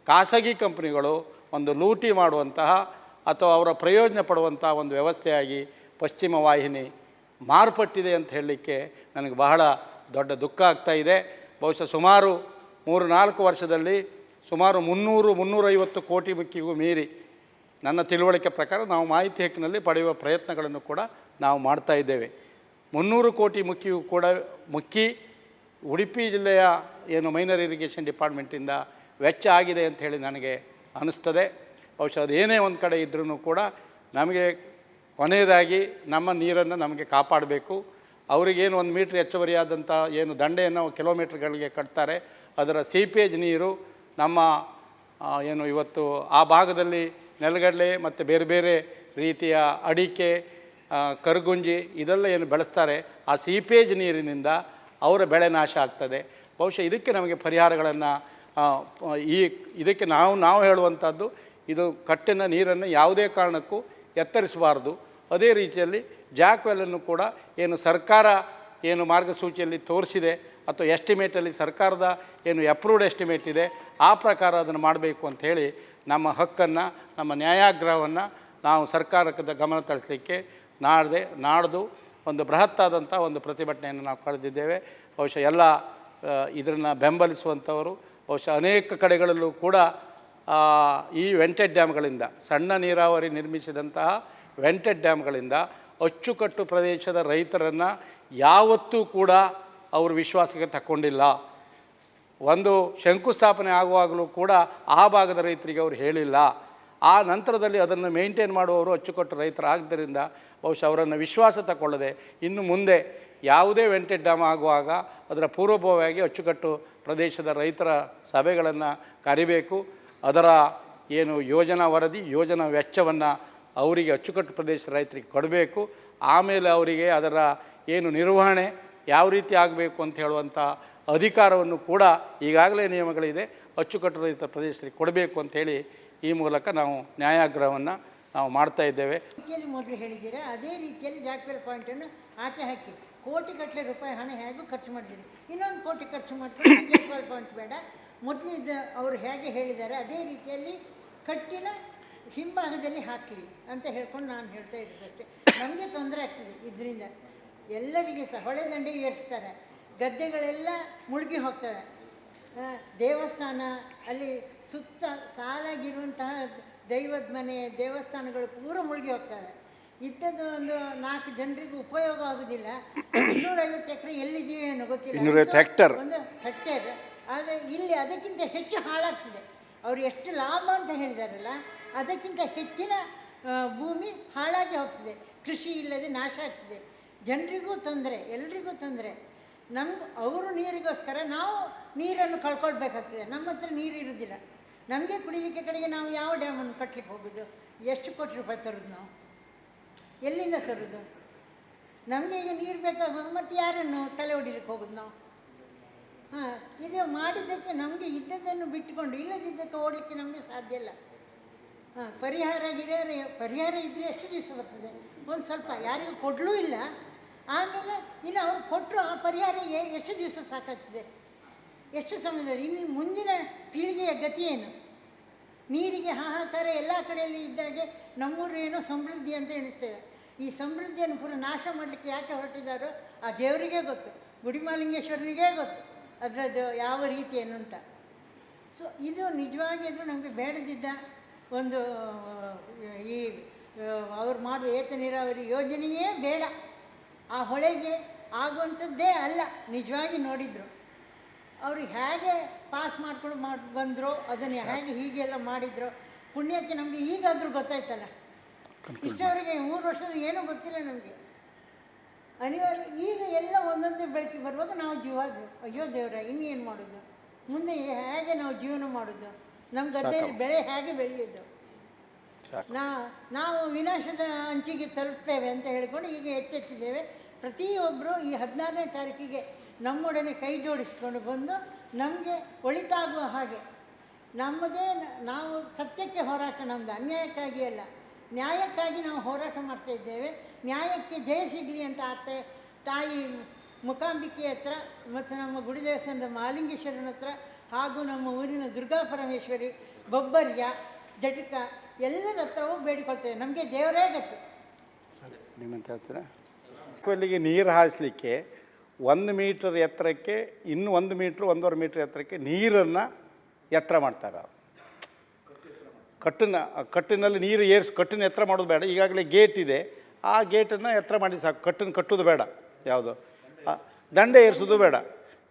ಖಾಸಗಿ ಕಂಪನಿಗಳು ಒಂದು ಲೂಟಿ ಮಾಡುವಂತಹ ಅಥವಾ ಅವರ ಪ್ರಯೋಜನ ಪಡುವಂಥ ಒಂದು ವ್ಯವಸ್ಥೆಯಾಗಿ ಪಶ್ಚಿಮ ವಾಹಿನಿ ಮಾರ್ಪಟ್ಟಿದೆ ಅಂತ ಹೇಳಲಿಕ್ಕೆ ನನಗೆ ಬಹಳ ದೊಡ್ಡ ದುಃಖ ಆಗ್ತಾ ಇದೆ. ಬಹುಶಃ ಸುಮಾರು ಮೂರು ನಾಲ್ಕು ವರ್ಷದಲ್ಲಿ ಸುಮಾರು ಮುನ್ನೂರು, ಮುನ್ನೂರೈವತ್ತು ಕೋಟಿ ಬಕ್ಕಿಗೂ ಮೀರಿ ನನ್ನ ತಿಳುವಳಿಕೆ ಪ್ರಕಾರ ನಾವು ಮಾಹಿತಿ ಹಕ್ಕಿನಲ್ಲಿ ಪಡೆಯುವ ಪ್ರಯತ್ನಗಳನ್ನು ಕೂಡ ನಾವು ಮಾಡ್ತಾ ಇದ್ದೇವೆ. ಮುನ್ನೂರು ಕೋಟಿ ಮುಕ್ಕಿಯೂ ಕೂಡ ಮುಕ್ಕಿ ಉಡುಪಿ ಜಿಲ್ಲೆಯ ಏನು ಮೈನರ್ ಇರಿಗೇಷನ್ ಡಿಪಾರ್ಟ್ಮೆಂಟಿಂದ ವೆಚ್ಚ ಆಗಿದೆ ಅಂತ ಹೇಳಿ ನನಗೆ ಅನ್ನಿಸ್ತದೆ ಬಹುಶಃ ಅದು ಏನೇ ಒಂದು ಕಡೆ ಇದ್ರೂ ಕೂಡ ನಮಗೆ ಕೊನೆಯದಾಗಿ ನಮ್ಮ ನೀರನ್ನು ನಮಗೆ ಕಾಪಾಡಬೇಕು. ಅವರಿಗೇನು ಒಂದು ಮೀಟ್ರ್ ಹೆಚ್ಚುವರಿಯಾದಂಥ ಏನು ದಂಡೆಯನ್ನು ಕಿಲೋಮೀಟ್ರ್ಗಳಿಗೆ ಕಟ್ತಾರೆ. ಅದರ ಸೀಪೇಜ್ ನೀರು ನಮ್ಮ ಏನು ಇವತ್ತು ಆ ಭಾಗದಲ್ಲಿ ನೆಲಗಡಲೆ ಮತ್ತು ಬೇರೆ ಬೇರೆ ರೀತಿಯ ಅಡಿಕೆ ಕರ್ಗುಂಜಿ ಇದೆಲ್ಲ ಏನು ಬೆಳೆಸ್ತಾರೆ, ಆ ಸೀಪೇಜ್ ನೀರಿನಿಂದ ಅವರ ಬೆಳೆ ನಾಶ ಆಗ್ತದೆ. ಬಹುಶಃ ಇದಕ್ಕೆ ನಮಗೆ ಪರಿಹಾರಗಳನ್ನು ಈ, ಇದಕ್ಕೆ ನಾವು ನಾವು ಹೇಳುವಂಥದ್ದು ಇದು ಕಟ್ಟಿನ ನೀರನ್ನು ಯಾವುದೇ ಕಾರಣಕ್ಕೂ ಎತ್ತರಿಸಬಾರ್ದು. ಅದೇ ರೀತಿಯಲ್ಲಿ ಜಾಕ್ವೆಲನ್ನು ಕೂಡ ಏನು ಸರ್ಕಾರ ಏನು ಮಾರ್ಗಸೂಚಿಯಲ್ಲಿ ತೋರಿಸಿದೆ ಅಥವಾ ಎಸ್ಟಿಮೇಟಲ್ಲಿ ಸರ್ಕಾರದ ಏನು ಅಪ್ರೂವ್ಡ್ ಎಸ್ಟಿಮೇಟ್ ಇದೆ, ಆ ಪ್ರಕಾರ ಅದನ್ನು ಮಾಡಬೇಕು ಅಂತ ಹೇಳಿ ನಮ್ಮ ಹಕ್ಕನ್ನು, ನಮ್ಮ ನ್ಯಾಯಾಗ್ರಹವನ್ನು ನಾವು ಸರ್ಕಾರಕ್ಕೆ ಗಮನ ತರಿಸಲಿಕ್ಕೆ ನಾಡ್ದೆ, ನಾಡ್ದು ಒಂದು ಬೃಹತ್ತಾದಂಥ ಒಂದು ಪ್ರತಿಭಟನೆಯನ್ನು ನಾವು ಕಳೆದಿದ್ದೇವೆ. ಬಹುಶಃ ಎಲ್ಲ ಇದನ್ನು ಬೆಂಬಲಿಸುವಂಥವರು, ಬಹುಶಃ ಅನೇಕ ಕಡೆಗಳಲ್ಲೂ ಕೂಡ ಈ ವೆಂಟೆಡ್ ಡ್ಯಾಮ್ಗಳಿಂದ ಸಣ್ಣ ನೀರಾವರಿ ನಿರ್ಮಿಸಿದಂತಹ ವೆಂಟೆಡ್ ಡ್ಯಾಮ್ಗಳಿಂದ ಅಚ್ಚುಕಟ್ಟು ಪ್ರದೇಶದ ರೈತರನ್ನು ಯಾವತ್ತೂ ಕೂಡ ಅವರು ವಿಶ್ವಾಸಕ್ಕೆ ತಕ್ಕೊಂಡಿಲ್ಲ. ಒಂದು ಶಂಕುಸ್ಥಾಪನೆ ಆಗುವಾಗಲೂ ಕೂಡ ಆ ಭಾಗದ ರೈತರಿಗೆ ಅವರು ಹೇಳಿಲ್ಲ. ಆ ನಂತರದಲ್ಲಿ ಅದನ್ನು ಮೇಂಟೈನ್ ಮಾಡುವವರು ಅಚ್ಚುಕಟ್ಟು ರೈತರಾದ್ದರಿಂದ ಬಹುಶಃ ಅವರನ್ನು ವಿಶ್ವಾಸ ತಗೊಳ್ಳದೆ ಇನ್ನು ಮುಂದೆ ಯಾವುದೇ ವೆಂಟೆಡ್ ಡ್ಯಾಮ್ ಆಗುವಾಗ ಅದರ ಪೂರ್ವಭಾವಿಯಾಗಿ ಅಚ್ಚುಕಟ್ಟು ಪ್ರದೇಶದ ರೈತರ ಸಭೆಗಳನ್ನು ಕರಿಬೇಕು. ಅದರ ಏನು ಯೋಜನಾ ವರದಿ, ಯೋಜನಾ ವೆಚ್ಚವನ್ನು ಅವರಿಗೆ ಅಚ್ಚುಕಟ್ಟು ಪ್ರದೇಶದ ರೈತರಿಗೆ ಕೊಡಬೇಕು. ಆಮೇಲೆ ಅವರಿಗೆ ಅದರ ಏನು ನಿರ್ವಹಣೆ ಯಾವ ರೀತಿ ಆಗಬೇಕು ಅಂತ ಹೇಳುವಂಥ ಅಧಿಕಾರವನ್ನು ಕೂಡ ಈಗಾಗಲೇ ನಿಯಮಗಳಿದೆ. ಅಚ್ಚುಕಟ್ಟು ರಹಿತ ಪ್ರದೇಶಕ್ಕೆ ಕೊಡಬೇಕು ಅಂಥೇಳಿ ಈ ಮೂಲಕ ನಾವು ನ್ಯಾಯಾಗ್ರಹವನ್ನು ನಾವು ಮಾಡ್ತಾ ಇದ್ದೇವೆ. ಮೊದಲು ಹೇಳಿದ್ದೀರಾ? ಅದೇ ರೀತಿಯಲ್ಲಿ ಜಾಕ್ವೆಲ್ ಪಾಯಿಂಟನ್ನು ಆಚೆ ಹಾಕಿ. ಕೋಟಿಗಟ್ಟಲೆ ರೂಪಾಯಿ ಹಣ ಹೇಗೂ ಖರ್ಚು ಮಾಡಿದ್ದೀರಿ. ಇನ್ನೊಂದು ಕೋಟಿ ಖರ್ಚು ಮಾಡಿಕೊಂಡು ಜಾಕ್ವೆಲ್ ಪಾಯಿಂಟ್ ಬೇಡ. ಮೊದಲು ಇದು ಅವರು ಹೇಗೆ ಹೇಳಿದ್ದಾರೆ, ಅದೇ ರೀತಿಯಲ್ಲಿ ಕಟ್ಟಿನ ಹಿಂಭಾಗದಲ್ಲಿ ಹಾಕಲಿ ಅಂತ ಹೇಳ್ಕೊಂಡು ನಾನು ಹೇಳ್ತಾ ಇರೋದಷ್ಟೇ. ನಮಗೆ ತೊಂದರೆ ಆಗ್ತದೆ ಇದರಿಂದ. ಎಲ್ಲರಿಗೆ ಸಹ ಹೊಳೆ ದಂಡೆ ಏರಿಸ್ತಾರೆ. ಗದ್ದೆಗಳೆಲ್ಲ ಮುಳುಗಿ ಹೋಗ್ತವೆ. ದೇವಸ್ಥಾನ ಅಲ್ಲಿ ಸುತ್ತ ಸಾಲಾಗಿರುವಂತಹ ದೈವದ ಮನೆ ದೇವಸ್ಥಾನಗಳು ಪೂರ ಮುಳುಗಿ ಹೋಗ್ತವೆ. ಇದ್ದದ್ದು ಒಂದು ನಾಲ್ಕು ಜನರಿಗೂ ಉಪಯೋಗ ಆಗೋದಿಲ್ಲ. ಇನ್ನೂರೈವತ್ತು ಎಕರೆ ಎಲ್ಲಿದೆಯೋ ಏನೋ ಗೊತ್ತಿಲ್ಲ. ಹೆಕ್ಟೇರ್. ಒಂದು ಹೆಕ್ಟೇರ್. ಆದರೆ ಇಲ್ಲಿ ಅದಕ್ಕಿಂತ ಹೆಚ್ಚು ಹಾಳಾಗ್ತಿದೆ. ಅವರು ಎಷ್ಟು ಲಾಭ ಅಂತ ಹೇಳಿದಾರಲ್ಲ ಅದಕ್ಕಿಂತ ಹೆಚ್ಚಿನ ಭೂಮಿ ಹಾಳಾಗಿ ಹೋಗ್ತಿದೆ. ಕೃಷಿ ಇಲ್ಲದೆ ನಾಶ ಆಗ್ತದೆ. ಜನರಿಗೂ ತೊಂದರೆ, ಎಲ್ರಿಗೂ ತೊಂದರೆ. ನಮ್ಗೆ ಅವರು ನೀರಿಗೋಸ್ಕರ ನಾವು ನೀರನ್ನು ಕಳ್ಕೊಳ್ಬೇಕಾಗ್ತದೆ. ನಮ್ಮ ಹತ್ರ ನೀರು ಇರೋದಿಲ್ಲ. ನಮಗೆ ಕುಡಿಯಲಿಕ್ಕೆ ಕಡೆಗೆ ನಾವು ಯಾವ ಡ್ಯಾಮನ್ನು ಕಟ್ಟಲಿಕ್ಕೆ ಹೋಗೋದು? ಎಷ್ಟು ಕೋಟಿ ರೂಪಾಯಿ ತರೋದು ನಾವು? ಎಲ್ಲಿಂದ ತರೋದು? ನಮಗೆ ಈಗ ನೀರು ಬೇಕಾಗೋದು ಮತ್ತು ಯಾರನ್ನು ತಲೆ ಹೊಡಿಲಿಕ್ಕೆ ಹೋಗೋದು ನಾವು? ಹಾಂ, ಇದು ಮಾಡಿದ್ದಕ್ಕೆ ನಮಗೆ ಇದ್ದದ್ದನ್ನು ಬಿಟ್ಟುಕೊಂಡು, ಇಲ್ಲದಿದ್ದಕ್ಕೆ ಓಡಲಿಕ್ಕೆ ನಮಗೆ ಸಾಧ್ಯ ಇಲ್ಲ. ಹಾಂ, ಪರಿಹಾರ ಗಿರಿಹಾರ, ಪರಿಹಾರ ಇದ್ದರೆ ಎಷ್ಟು ದಿವಸ ಬರ್ತದೆ? ಒಂದು ಸ್ವಲ್ಪ, ಯಾರಿಗೂ ಕೊಡಲೂ ಇಲ್ಲ. ಆಮೇಲೆ ಇನ್ನು ಅವ್ರು ಕೊಟ್ಟರು ಆ ಪರಿಹಾರ ಎಷ್ಟು ದಿವಸ ಸಾಕಾಗ್ತದೆ? ಎಷ್ಟು ಸಮಯದಲ್ಲಿ ಇನ್ನು ಮುಂದಿನ ಪೀಳಿಗೆಯ ಗತಿ ಏನು? ನೀರಿಗೆ ಹಾಹಾಕಾರ ಎಲ್ಲ ಕಡೆಯಲ್ಲಿ ಇದ್ದಾಗೆ ನಮ್ಮೂರು ಏನೋ ಸಮೃದ್ಧಿ ಅಂತ ಎಣಿಸ್ತೇವೆ. ಈ ಸಮೃದ್ಧಿಯನ್ನು ಪೂರ ನಾಶ ಮಾಡಲಿಕ್ಕೆ ಯಾಕೆ ಹೊರಟಿದ್ದಾರೋ ಆ ದೇವರಿಗೇ ಗೊತ್ತು. ಗುಡಿಮಾಲಿಂಗೇಶ್ವರನಿಗೇ ಗೊತ್ತು. ಅದರದ್ದು ಯಾವ ರೀತಿ ಏನು ಅಂತ. ಸೊ ಇದು ನಿಜವಾಗಿಯಾದರೂ ನಮಗೆ ಬೇಡದಿದ್ದ ಒಂದು ಈ ಅವ್ರು ಮಾಡುವ ಏತ ನೀರಾವರಿ ಯೋಜನೆಯೇ ಬೇಡ. ಆ ಹೊಳೆಗೆ ಆಗುವಂಥದ್ದೇ ಅಲ್ಲ ನಿಜವಾಗಿ ನೋಡಿದರು. ಅವರು ಹೇಗೆ ಪಾಸ್ ಮಾಡ್ಕೊಂಡು ಮಾಡಿ ಬಂದರು ಅದನ್ನು ಹೇಗೆ ಹೀಗೆಲ್ಲ ಮಾಡಿದ್ರು ಪುಣ್ಯಕ್ಕೆ ನಮಗೆ ಈಗಾದರೂ ಗೊತ್ತಾಯ್ತಲ್ಲ. ಇಷ್ಟವರೆಗೆ ಮೂರು ವರ್ಷದ ಏನೂ ಗೊತ್ತಿಲ್ಲ ನಮಗೆ. ಅನಿವಾರ್ಯ ಈಗ ಎಲ್ಲ ಒಂದೊಂದು ಬೆಳಕಿಗೆ ಬರುವಾಗ ನಾವು ಜೀವ ಅಯ್ಯೋ ದೇವರ ಇನ್ನೇನು ಮಾಡೋದು? ಮುಂದೆ ಹೇಗೆ ನಾವು ಜೀವನ ಮಾಡೋದು? ನಮ್ಮ ಗದ್ದೆಯಲ್ಲಿ ಬೆಳೆ ಹೇಗೆ ಬೆಳೆಯೋದು? ಸಾಕು. ನಾ, ನಾವು ವಿನಾಶದ ಅಂಚಿಗೆ ತಲುಪ್ತೇವೆ ಅಂತ ಹೇಳಿಕೊಂಡು ಈಗ ಎಚ್ಚೆತ್ತಿದ್ದೇವೆ. ಪ್ರತಿಯೊಬ್ಬರು ಈ ಹದಿನಾರನೇ ತಾರೀಕಿಗೆ ನಮ್ಮೊಡನೆ ಕೈ ಜೋಡಿಸಿಕೊಂಡು ಬಂದು ನಮಗೆ ಒಳಿತಾಗುವ ಹಾಗೆ. ನಮ್ಮದೇ ನಾವು ಸತ್ಯಕ್ಕೆ ಹೋರಾಟ ನಮ್ಮದು ಅನ್ಯಾಯಕ್ಕಾಗಿ ಅಲ್ಲ. ನ್ಯಾಯಕ್ಕಾಗಿ ನಾವು ಹೋರಾಟ ಮಾಡ್ತಾ ಇದ್ದೇವೆ. ನ್ಯಾಯಕ್ಕೆ ಜಯ ಸಿಗಲಿ ಅಂತ ಆತ, ತಾಯಿ ಮುಕಾಂಬಿಕೆ ಹತ್ರ ಮತ್ತು ನಮ್ಮ ಗುಡಿ ದೇವಸ್ಥಾನದ ಮಾಲಿಂಗೇಶ್ವರನ ಹತ್ರ ಹಾಗೂ ನಮ್ಮ ಊರಿನ ದುರ್ಗಾ ಪರಮೇಶ್ವರಿ ಬೊಬ್ಬರ್ಯ, ಜಟಿಕ ಎಲ್ಲರ ಹತ್ರವೂ ಬೇಡಿಕೊಳ್ತೇವೆ. ನಮಗೆ ದೇವರೇ ಗೊತ್ತು. ನಿಮ್ಮಂತ ಹೇಳ್ತೀರಾ? ಕೊಲ್ಲಿಗೆ ನೀರು ಹಾಯಿಸ್ಲಿಕ್ಕೆ ಒಂದು ಮೀಟರ್ ಎತ್ತರಕ್ಕೆ, ಇನ್ನೂ ಒಂದು ಮೀಟ್ರ್, ಒಂದೂವರೆ ಮೀಟ್ರ್ ಎತ್ತರಕ್ಕೆ ನೀರನ್ನು ಎತ್ತರ ಮಾಡ್ತಾರೆ ಕಟ್ಟಿನ, ಕಟ್ಟಿನಲ್ಲಿ ನೀರು ಏರ್ಸ್, ಕಟ್ಟಿನ ಎತ್ತರ ಮಾಡೋದು ಬೇಡ. ಈಗಾಗಲೇ ಗೇಟ್ ಇದೆ. ಆ ಗೇಟನ್ನು ಎತ್ತರ ಮಾಡಿ ಸಾಕು. ಕಟ್ಟಿನ ಕಟ್ಟೋದು ಬೇಡ ಯಾವುದು. ದಂಡೆ ಏರಿಸೋದು ಬೇಡ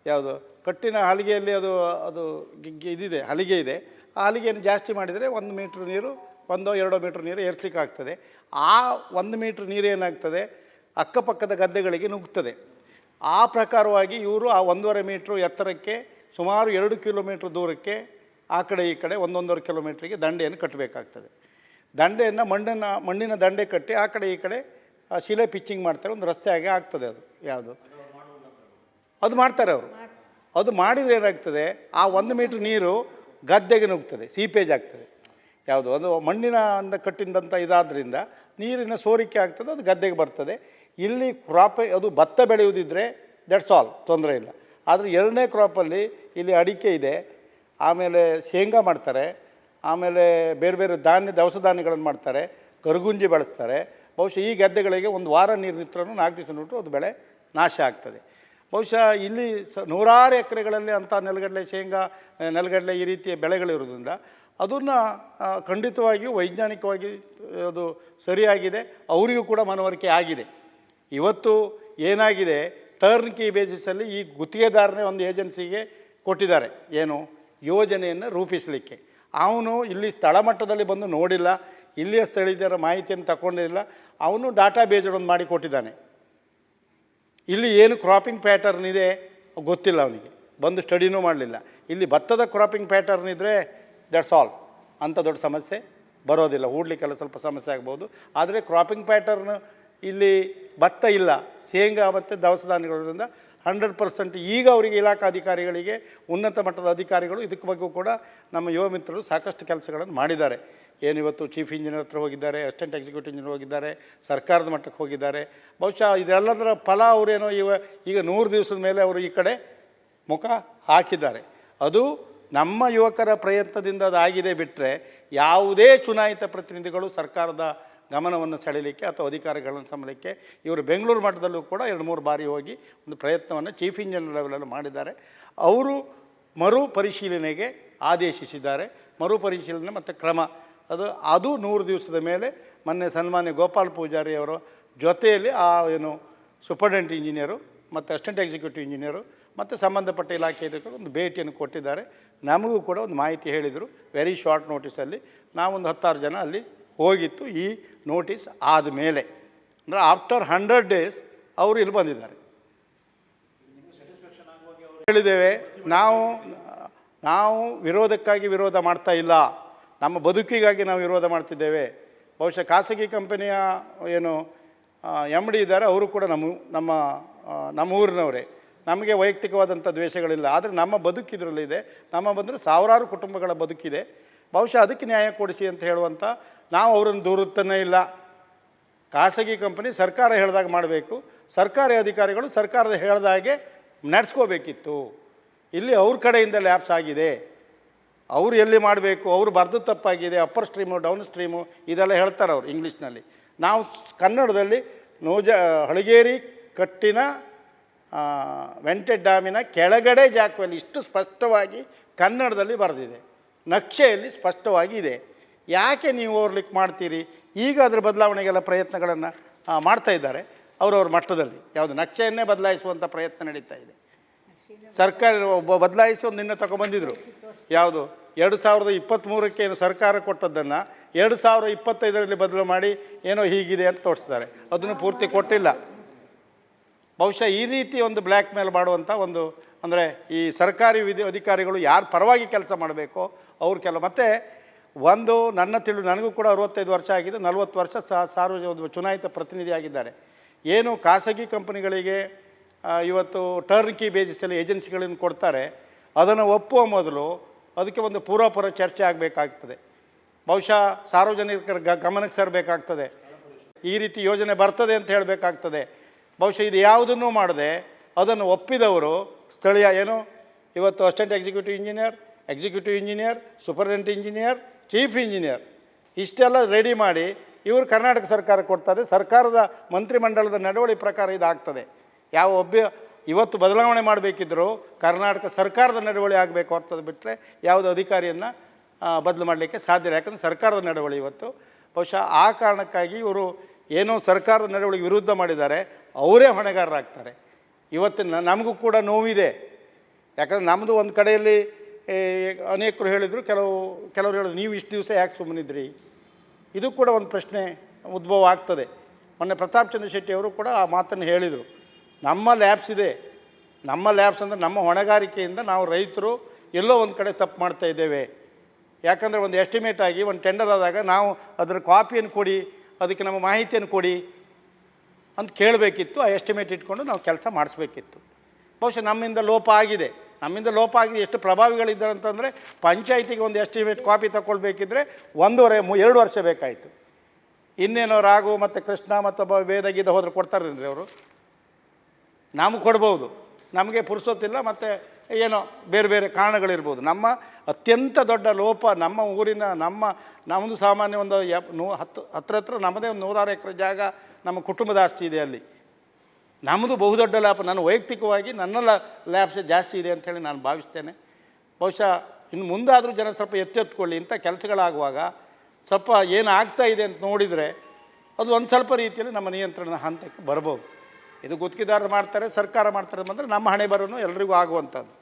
ಯಾವುದು. ಕಟ್ಟಿನ ಹಲಿಗೆಯಲ್ಲಿ ಅದು ಅದು ಇದಿದೆ, ಹಲಿಗೆ ಇದೆ. ಆ ಹಲಿಗೆಯನ್ನು ಜಾಸ್ತಿ ಮಾಡಿದರೆ ಒಂದು ಮೀಟ್ರ್ ನೀರು ಒಂದೋ ಎರಡೋ ಮೀಟ್ರ್ ನೀರು ಏರ್ಸ್ಲಿಕ್ಕೆ ಆಗ್ತದೆ. ಆ ಒಂದು ಮೀಟ್ರ್ ನೀರು ಏನಾಗ್ತದೆ? ಅಕ್ಕಪಕ್ಕದ ಗದ್ದೆಗಳಿಗೆ ನುಗ್ತದೆ. ಆ ಪ್ರಕಾರವಾಗಿ ಇವರು ಆ ಒಂದೂವರೆ ಮೀಟ್ರ್ ಎತ್ತರಕ್ಕೆ ಸುಮಾರು ಎರಡು ಕಿಲೋಮೀಟ್ರ್ ದೂರಕ್ಕೆ ಆ ಕಡೆ ಈ ಕಡೆ ಒಂದೊಂದೂವರೆ ಕಿಲೋಮೀಟ್ರಿಗೆ ದಂಡೆಯನ್ನು ಕಟ್ಟಬೇಕಾಗ್ತದೆ. ದಂಡೆಯನ್ನು ಮಣ್ಣಿನ ಮಣ್ಣಿನ ದಂಡೆ ಕಟ್ಟಿ ಆ ಕಡೆ ಈ ಕಡೆ ಆ ಶಿಲೆ ಪಿಚ್ಚಿಂಗ್ ಮಾಡ್ತಾರೆ. ಒಂದು ರಸ್ತೆ ಹಾಗೆ ಆಗ್ತದೆ ಅದು ಯಾವುದು? ಅದು ಮಾಡ್ತಾರೆ ಅವರು. ಅದು ಮಾಡಿದರೆ ಏನಾಗ್ತದೆ? ಆ ಒಂದು ಮೀಟ್ರ್ ನೀರು ಗದ್ದೆಗೆ ನುಗ್ತದೆ ಸೀಪೇಜ್ ಆಗ್ತದೆ. ಯಾವುದು ಅದು ಮಣ್ಣಿನ ಅಂದ ಕಟ್ಟಿದಂಥ ಇದಾದ್ರಿಂದ ನೀರಿನ ಸೋರಿಕೆ ಆಗ್ತದೆ, ಅದು ಗದ್ದೆಗೆ ಬರ್ತದೆ. ಇಲ್ಲಿ ಕ್ರಾಪ್, ಅದು ಭತ್ತ ಬೆಳೆಯುವುದಿದ್ರೆ ದಟ್ಸ್ ಆಲ್ ತೊಂದರೆ ಇಲ್ಲ. ಆದರೆ ಎರಡನೇ ಕ್ರಾಪಲ್ಲಿ ಇಲ್ಲಿ ಅಡಿಕೆ ಇದೆ, ಆಮೇಲೆ ಶೇಂಗಾ ಮಾಡ್ತಾರೆ, ಆಮೇಲೆ ಬೇರೆ ಬೇರೆ ಧಾನ್ಯ, ದವಸ ಧಾನ್ಯಗಳನ್ನು ಮಾಡ್ತಾರೆ ಕರುಗುಂಜಿ ಬೆಳೆಸ್ತಾರೆ. ಬಹುಶಃ ಈ ಗದ್ದೆಗಳಿಗೆ ಒಂದು ವಾರ ನೀರು ನಿಂತರೂ ನಾಲ್ಕು ದಿವಸ ನೋಟು ಅದು ಬೆಳೆ ನಾಶ ಆಗ್ತದೆ. ಬಹುಶಃ ಇಲ್ಲಿ ಸ ನೂರಾರು ಎಕರೆಗಳಲ್ಲಿ ಅಂಥ ನೆಲಗಡಲೆ ಶೇಂಗಾ, ನೆಲಗಡಲೆ ಈ ರೀತಿಯ ಬೆಳೆಗಳಿರೋದ್ರಿಂದ ಅದನ್ನು ಖಂಡಿತವಾಗಿಯೂ ವೈಜ್ಞಾನಿಕವಾಗಿ ಅದು ಸರಿಯಾಗಿದೆ. ಅವರಿಗೂ ಕೂಡ ಮನವರಿಕೆ ಆಗಿದೆ. ಇವತ್ತು ಏನಾಗಿದೆ? ಟರ್ನ್ ಕೀ ಬೇಸಿಸಲ್ಲಿ ಈ ಗುತ್ತಿಗೆದಾರನೇ ಒಂದು ಏಜೆನ್ಸಿಗೆ ಕೊಟ್ಟಿದ್ದಾರೆ. ಏನು? ಯೋಜನೆಯನ್ನು ರೂಪಿಸಲಿಕ್ಕೆ. ಅವನು ಇಲ್ಲಿ ಸ್ಥಳ ಮಟ್ಟದಲ್ಲಿ ಬಂದು ನೋಡಿಲ್ಲ. ಇಲ್ಲಿಯ ಸ್ಥಳೀಯರ ಮಾಹಿತಿಯನ್ನು ತಗೊಂಡಿಲ್ಲ ಅವನು ಡಾಟಾ ಬೇಸ್ಡ್ ಒಂದು ಮಾಡಿ ಕೊಟ್ಟಿದ್ದಾನೆ. ಇಲ್ಲಿ ಏನು ಕ್ರಾಪಿಂಗ್ ಪ್ಯಾಟರ್ನ್ ಇದೆ ಗೊತ್ತಿಲ್ಲ ಅವನಿಗೆ. ಬಂದು ಸ್ಟಡಿನೂ ಮಾಡಲಿಲ್ಲ. ಇಲ್ಲಿ ಭತ್ತದ ಕ್ರಾಪಿಂಗ್ ಪ್ಯಾಟರ್ನ್ ಇದ್ದರೆ ದಟ್ಸ್ ಆಲ್ ಅಂಥ ದೊಡ್ಡ ಸಮಸ್ಯೆ ಬರೋದಿಲ್ಲ. ಹೂಡ್ಲಿಕ್ಕೆಲ್ಲ ಸ್ವಲ್ಪ ಸಮಸ್ಯೆ ಆಗ್ಬೋದು. ಆದರೆ ಕ್ರಾಪಿಂಗ್ ಪ್ಯಾಟರ್ನ್ ಇಲ್ಲಿ ಭತ್ತ ಇಲ್ಲ. ಶೇಂಗಾ ಮತ್ತು ದವಸ ಧಾನ್ಯಗಳಿರೋದ್ರಿಂದ ಹಂಡ್ರೆಡ್ ಪರ್ಸೆಂಟ್ ಈಗ ಅವರಿಗೆ ಇಲಾಖಾ ಅಧಿಕಾರಿಗಳಿಗೆ ಉನ್ನತ ಮಟ್ಟದ ಅಧಿಕಾರಿಗಳು ಇದಕ್ಕೆ ಬಗ್ಗೆ ಕೂಡ ನಮ್ಮ ಯುವ ಮಿತ್ರರು ಸಾಕಷ್ಟು ಕೆಲಸಗಳನ್ನು ಮಾಡಿದ್ದಾರೆ. ಏನಿವತ್ತು ಚೀಫ್ ಇಂಜಿನಿಯರ್ ಹತ್ರ ಹೋಗಿದ್ದಾರೆ ಅಸಿಸ್ಟೆಂಟ್ ಎಕ್ಸಿಕ್ಯೂಟಿವ್ ಇಂಜಿನಿಯರ್ ಹೋಗಿದ್ದಾರೆ, ಸರ್ಕಾರದ ಮಟ್ಟಕ್ಕೆ ಹೋಗಿದ್ದಾರೆ. ಬಹುಶಃ ಇದೆಲ್ಲದರ ಫಲ ಅವರೇನೋ ಇವ ಈಗ ನೂರು ದಿವಸದ ಮೇಲೆ ಅವರು ಈ ಕಡೆ ಮುಖ ಹಾಕಿದ್ದಾರೆ. ಅದು ನಮ್ಮ ಯುವಕರ ಪ್ರಯತ್ನದಿಂದ ಅದಾಗಿದೆ ಬಿಟ್ಟರೆ ಯಾವುದೇ ಚುನಾಯಿತ ಪ್ರತಿನಿಧಿಗಳು ಸರ್ಕಾರದ ಗಮನವನ್ನು ಸೆಳೆಯಲಿಕ್ಕೆ ಅಥವಾ ಅಧಿಕಾರಿಗಳನ್ನು ಸಂಬಳಕ್ಕೆ ಇವರು ಬೆಂಗಳೂರು ಮಟ್ಟದಲ್ಲೂ ಕೂಡ ಎರಡು ಮೂರು ಬಾರಿ ಹೋಗಿ ಒಂದು ಪ್ರಯತ್ನವನ್ನು ಚೀಫ್ ಇಂಜಿನಿಯರ್ ಲೆವೆಲಲ್ಲಿ ಮಾಡಿದ್ದಾರೆ. ಅವರು ಮರು ಪರಿಶೀಲನೆಗೆ ಆದೇಶಿಸಿದ್ದಾರೆ. ಮರು ಪರಿಶೀಲನೆ ಮತ್ತು ಕ್ರಮ. ಅದು ಅದು ನೂರು ದಿವಸದ ಮೇಲೆ ಮೊನ್ನೆ ಸನ್ಮಾನ್ಯ ಗೋಪಾಲ್ ಪೂಜಾರಿ ಅವರ ಜೊತೆಯಲ್ಲಿ ಆ ಏನು ಸೂಪರ್ಡೆಂಟ್ ಇಂಜಿನಿಯರು ಮತ್ತು ಅಸಿಸ್ಟೆಂಟ್ ಎಕ್ಸಿಕ್ಯೂಟಿವ್ ಇಂಜಿನಿಯರು ಮತ್ತು ಸಂಬಂಧಪಟ್ಟ ಇಲಾಖೆ ಒಂದು ಭೇಟಿಯನ್ನು ಕೊಟ್ಟಿದ್ದಾರೆ. ನಮಗೂ ಕೂಡ ಒಂದು ಮಾಹಿತಿ ಹೇಳಿದರು. ವೆರಿ ಶಾರ್ಟ್ ನೋಟಿಸಲ್ಲಿ ನಾವೊಂದು ಹತ್ತಾರು ಜನ ಅಲ್ಲಿ ಹೋಗಿತ್ತು. ಈ ನೋಟಿಸ್ ಆದ ಮೇಲೆ. ಅಂದರೆ ಆಫ್ಟರ್ ಹಂಡ್ರೆಡ್ ಡೇಸ್ ಅವರು ಇಲ್ಲಿ ಬಂದಿದ್ದಾರೆ. ಹೇಳಿದ್ದೇವೆ, ನಾವು ನಾವು ವಿರೋಧಕ್ಕಾಗಿ ವಿರೋಧ ಮಾಡ್ತಾ ಇಲ್ಲ. ನಮ್ಮ ಬದುಕಿಗಾಗಿ ನಾವು ವಿರೋಧ ಮಾಡ್ತಿದ್ದೇವೆ. ಬಹುಶಃ ಖಾಸಗಿ ಕಂಪನಿಯ ಏನು ಎಂ ಡಿ ಇದ್ದಾರೆ, ಅವರು ಕೂಡ ನಮ್ಮ ನಮ್ಮ ನಮ್ಮ ಊರಿನವರೇ. ನಮಗೆ ವೈಯಕ್ತಿಕವಾದಂಥ ದ್ವೇಷಗಳಿಲ್ಲ. ಆದರೆ ನಮ್ಮ ಬದುಕಿದ್ರಲ್ಲಿದೆ ನಮ್ಮ ಬಂದರೆ ಸಾವಿರಾರು ಕುಟುಂಬಗಳ ಬದುಕಿದೆ. ಬಹುಶಃ ಅದಕ್ಕೆ ನ್ಯಾಯ ಕೊಡಿಸಿ ಅಂತ ಹೇಳುವಂಥ ನಾವು ಅವರನ್ನು ದೂರುತ್ತನೇ ಇಲ್ಲ. ಖಾಸಗಿ ಕಂಪನಿ ಸರ್ಕಾರ ಹೇಳಿದಾಗ ಮಾಡಬೇಕು. ಸರ್ಕಾರಿ ಅಧಿಕಾರಿಗಳು ಸರ್ಕಾರದ ಹೇಳ್ದ ಹಾಗೆ ನಡೆಸ್ಕೋಬೇಕಿತ್ತು. ಇಲ್ಲಿ ಅವ್ರ ಕಡೆಯಿಂದ ಲ್ಯಾಪ್ಸ್ ಆಗಿದೆ. ಅವರು ಎಲ್ಲಿ ಮಾಡಬೇಕು? ಅವರು ಬರೆದು ತಪ್ಪಾಗಿದೆ. ಅಪ್ಪರ್ ಸ್ಟ್ರೀಮು, ಡೌನ್ ಸ್ಟ್ರೀಮು ಇದೆಲ್ಲ ಹೇಳ್ತಾರೆ ಅವ್ರು ಇಂಗ್ಲೀಷ್ನಲ್ಲಿ. ನಾವು ಕನ್ನಡದಲ್ಲಿ ನೋಜ, ಹಳಗೇರಿ ಕಟ್ಟಿನ ವೆಂಟೆಡ್ ಡ್ಯಾಮಿನ ಕೆಳಗಡೆ ಜಾಕ್ವೆಲ್ ಇಷ್ಟು ಸ್ಪಷ್ಟವಾಗಿ ಕನ್ನಡದಲ್ಲಿ ಬರೆದಿದೆ. ನಕ್ಷೆಯಲ್ಲಿ ಸ್ಪಷ್ಟವಾಗಿ ಇದೆ. ಯಾಕೆ ನೀವು ಓವರ್ಲಿಕ್ ಮಾಡ್ತೀರಿ? ಈಗ ಅದರ ಬದಲಾವಣೆಗೆಲ್ಲ ಪ್ರಯತ್ನಗಳನ್ನು ಮಾಡ್ತಾ ಇದ್ದಾರೆ ಅವರವ್ರ ಮಟ್ಟದಲ್ಲಿ. ಯಾವುದು ನಕ್ಷೆಯನ್ನೇ ಬದಲಾಯಿಸುವಂಥ ಪ್ರಯತ್ನ ನಡೀತಾ ಇದೆ. ಸರ್ಕಾರ ಒಬ್ಬ ಬದಲಾಯಿಸಿ ಒಂದು ನಿನ್ನೆ ತಗೊಂಬಂದಿದ್ರು. ಯಾವುದು? ಎರಡು ಸಾವಿರದ ಇಪ್ಪತ್ತ್ಮೂರಕ್ಕೆ ಏನು ಸರ್ಕಾರ ಕೊಟ್ಟದ್ದನ್ನು ಎರಡು ಸಾವಿರದ ಇಪ್ಪತ್ತೈದರಲ್ಲಿ ಬದಲು ಮಾಡಿ ಏನೋ ಹೀಗಿದೆ ಅಂತ ತೋರಿಸ್ತಾರೆ ಅದನ್ನು ಪೂರ್ತಿ ಕೊಟ್ಟಿಲ್ಲ. ಬಹುಶಃ ಈ ರೀತಿ ಒಂದು ಬ್ಲ್ಯಾಕ್ ಮೇಲ್ ಮಾಡುವಂಥ ಒಂದು ಅಂದರೆ ಈ ಸರ್ಕಾರಿ ವಿಧಿ ಅಧಿಕಾರಿಗಳು ಯಾರು ಪರವಾಗಿ ಕೆಲಸ ಮಾಡಬೇಕೋ ಅವ್ರ ಕೆಲ, ಮತ್ತು ಒಂದು ನನ್ನ ತಿಳು ನನಗೂ ಕೂಡ ಅರವತ್ತೈದು ವರ್ಷ ಆಗಿದೆ, ನಲವತ್ತು ವರ್ಷ ಸಾರ್ವಜನಿಕ ಚುನಾಯಿತ ಪ್ರತಿನಿಧಿಯಾಗಿದ್ದಾರೆ ಏನು ಖಾಸಗಿ ಕಂಪನಿಗಳಿಗೆ ಇವತ್ತು ಟರ್ನ್ ಕೀ ಬೇಸಿಸಲ್ಲಿ ಏಜೆನ್ಸಿಗಳನ್ನು ಕೊಡ್ತಾರೆ, ಅದನ್ನು ಒಪ್ಪುವ ಮೊದಲು ಅದಕ್ಕೆ ಒಂದು ಪೂರ್ವಪರ ಚರ್ಚೆ ಆಗಬೇಕಾಗ್ತದೆ. ಬಹುಶಃ ಸಾರ್ವಜನಿಕರ ಗಮನಕ್ಕೆ ತರಬೇಕಾಗ್ತದೆ ಈ ರೀತಿ ಯೋಜನೆ ಬರ್ತದೆ ಅಂತ ಹೇಳಬೇಕಾಗ್ತದೆ. ಬಹುಶಃ ಇದು ಯಾವುದನ್ನು ಮಾಡದೆ ಅದನ್ನು ಒಪ್ಪಿದವರು ಸ್ಥಳೀಯ ಏನು? ಇವತ್ತು assistant executive engineer executive engineer superintendent engineer, chief engineer ಇಷ್ಟೆಲ್ಲ ರೆಡಿ ಮಾಡಿ ಇವರು ಕರ್ನಾಟಕ ಸರ್ಕಾರ ಕೊಡ್ತಾರೆ. ಸರ್ಕಾರದ ಮಂತ್ರಿಮಂಡಲದ ನಡವಳಿ ಪ್ರಕಾರ ಇದಾಗ್ತದೆ. ಯಾವ ಒಬ್ಬ ಇವತ್ತು ಬದಲಾವಣೆ ಮಾಡಬೇಕಿದ್ರು ಕರ್ನಾಟಕ ಸರ್ಕಾರದ ನಡವಳಿ ಆಗಬೇಕು ಅಂತದ್ದು ಬಿಟ್ಟರೆ ಯಾವುದೇ ಅಧಿಕಾರಿಯನ್ನು ಬದಲು ಮಾಡಲಿಕ್ಕೆ ಸಾಧ್ಯ ಯಾಕಂದರೆ ಸರ್ಕಾರದ ನಡವಳಿ ಇವತ್ತು. ಬಹುಶಃ ಆ ಕಾರಣಕ್ಕಾಗಿ ಇವರು ಏನೋ ಸರ್ಕಾರದ ನಡವಳಿಗೆ ವಿರುದ್ಧ ಮಾಡಿದ್ದಾರೆ. ಅವರೇ ಹೊಣೆಗಾರರಾಗ್ತಾರೆ. ಇವತ್ತಿನ ನಮಗೂ ಕೂಡ ನೋವಿದೆ. ಯಾಕಂದ್ರೆ ನಮ್ಮದು ಒಂದು ಕಡೆಯಲ್ಲಿ ಅನೇಕರು ಹೇಳಿದರು, ಕೆಲವು, ಕೆಲವರು ಹೇಳಿದ್ರು, ನೀವು ಇಷ್ಟು ದಿವಸ ಯಾಕೆ ಸುಮ್ಮನಿದ್ರಿ ಇದು ಕೂಡ ಒಂದು ಪ್ರಶ್ನೆ ಉದ್ಭವ ಆಗ್ತದೆ. ಮೊನ್ನೆ ಪ್ರತಾಪ್ ಚಂದ್ರ ಶೆಟ್ಟಿ ಅವರು ಕೂಡ ಆ ಮಾತನ್ನು ಹೇಳಿದರು. ನಮ್ಮ ಲ್ಯಾಬ್ಸ್ ಇದೆ. ನಮ್ಮ ಲ್ಯಾಬ್ಸ್ ಅಂದರೆ ನಮ್ಮ ಹೊಣೆಗಾರಿಕೆಯಿಂದ ನಾವು ರೈತರು ಎಲ್ಲೋ ಒಂದು ಕಡೆ ತಪ್ಪು ಮಾಡ್ತಾ ಇದ್ದೇವೆ. ಯಾಕಂದರೆ ಒಂದು ಎಸ್ಟಿಮೇಟ್ ಆಗಿ, ಒಂದು ಟೆಂಡರ್ ಆದಾಗ ನಾವು ಅದರ ಕಾಪಿಯನ್ನು ಕೊಡಿ, ಅದಕ್ಕೆ ನಮ್ಮ ಮಾಹಿತಿಯನ್ನು ಕೊಡಿ ಅಂತ ಕೇಳಬೇಕಿತ್ತು, ಆ ಎಸ್ಟಿಮೇಟ್ ಇಟ್ಕೊಂಡು ನಾವು ಕೆಲಸ ಮಾಡಿಸ್ಬೇಕಿತ್ತು. ಬಹುಶಃ ನಮ್ಮಿಂದ ಲೋಪ ಆಗಿದೆ. ನಮ್ಮಿಂದ ಲೋಪ ಆಗಿದೆ, ಎಷ್ಟು ಪ್ರಭಾವಿಗಳಿದ್ದಾರೆ ಅಂತಂದರೆ ಪಂಚಾಯತಿಗೆ ಒಂದು ಎಸ್ಟಿಮೇಟ್ ಕಾಪಿ ತಗೊಳ್ಬೇಕಿದ್ರೆ ಒಂದೂವರೆ, ಮೂ, ಎರಡು ವರ್ಷ ಬೇಕಾಯಿತು. ಇನ್ನೇನೋ ರಾಘು ಮತ್ತು ಕೃಷ್ಣ ಮತ್ತು ವೇದ ಗೀದ ಹೋದ್ರೆ ಕೊಡ್ತಾರೇನ್ರಿ ಅವರು? ನಾವು ಕೊಡ್ಬೋದು. ನಮಗೆ ಪುರುಸೋತಿಲ್ಲ ಮತ್ತು ಏನೋ ಬೇರೆ ಬೇರೆ ಕಾರಣಗಳಿರ್ಬೋದು. ನಮ್ಮ ಅತ್ಯಂತ ದೊಡ್ಡ ಲೋಪ ನಮ್ಮ ಊರಿನ ನಮ್ಮ ನಮ್ಮದು ಸಾಮಾನ್ಯ ಒಂದು ಎಪ್, ನೂ, ಹತ್ತು ಹತ್ರ ಹತ್ರ ನಮ್ಮದೇ ಒಂದು ನೂರಾರು ಎಕರೆ ಜಾಗ ನಮ್ಮ ಕುಟುಂಬದ ಆಸ್ತಿ ಇದೆ ಅಲ್ಲಿ. ನಮ್ಮದು ಬಹುದೊಡ್ಡ ಲಾಭ ನಾನು ವೈಯಕ್ತಿಕವಾಗಿ ನನ್ನ ಲ್ಯಾಬ್ಸ್ ಜಾಸ್ತಿ ಇದೆ ಅಂಥೇಳಿ ನಾನು ಭಾವಿಸ್ತೇನೆ. ಬಹುಶಃ ಇನ್ನು ಮುಂದಾದರೂ ಜನ ಸ್ವಲ್ಪ ಎತ್ತೆತ್ಕೊಳ್ಳಿ, ಇಂಥ ಕೆಲಸಗಳಾಗುವಾಗ ಸ್ವಲ್ಪ ಏನು ಆಗ್ತಾ ಇದೆ ಅಂತ ನೋಡಿದರೆ ಅದು ಒಂದು ಸ್ವಲ್ಪ ರೀತಿಯಲ್ಲಿ ನಮ್ಮ ನಿಯಂತ್ರಣದ ಹಂತಕ್ಕೆ ಬರ್ಬೋದು ಇದು ಗುತ್ತಿಗೆದಾರರು ಮಾಡ್ತಾರೆ, ಸರ್ಕಾರ ಮಾಡ್ತಾರೆ ಅಂದರೆ ನಮ್ಮ ಹಣೆ ಬರೋನು ಎಲ್ರಿಗೂ ಆಗುವಂಥದ್ದು.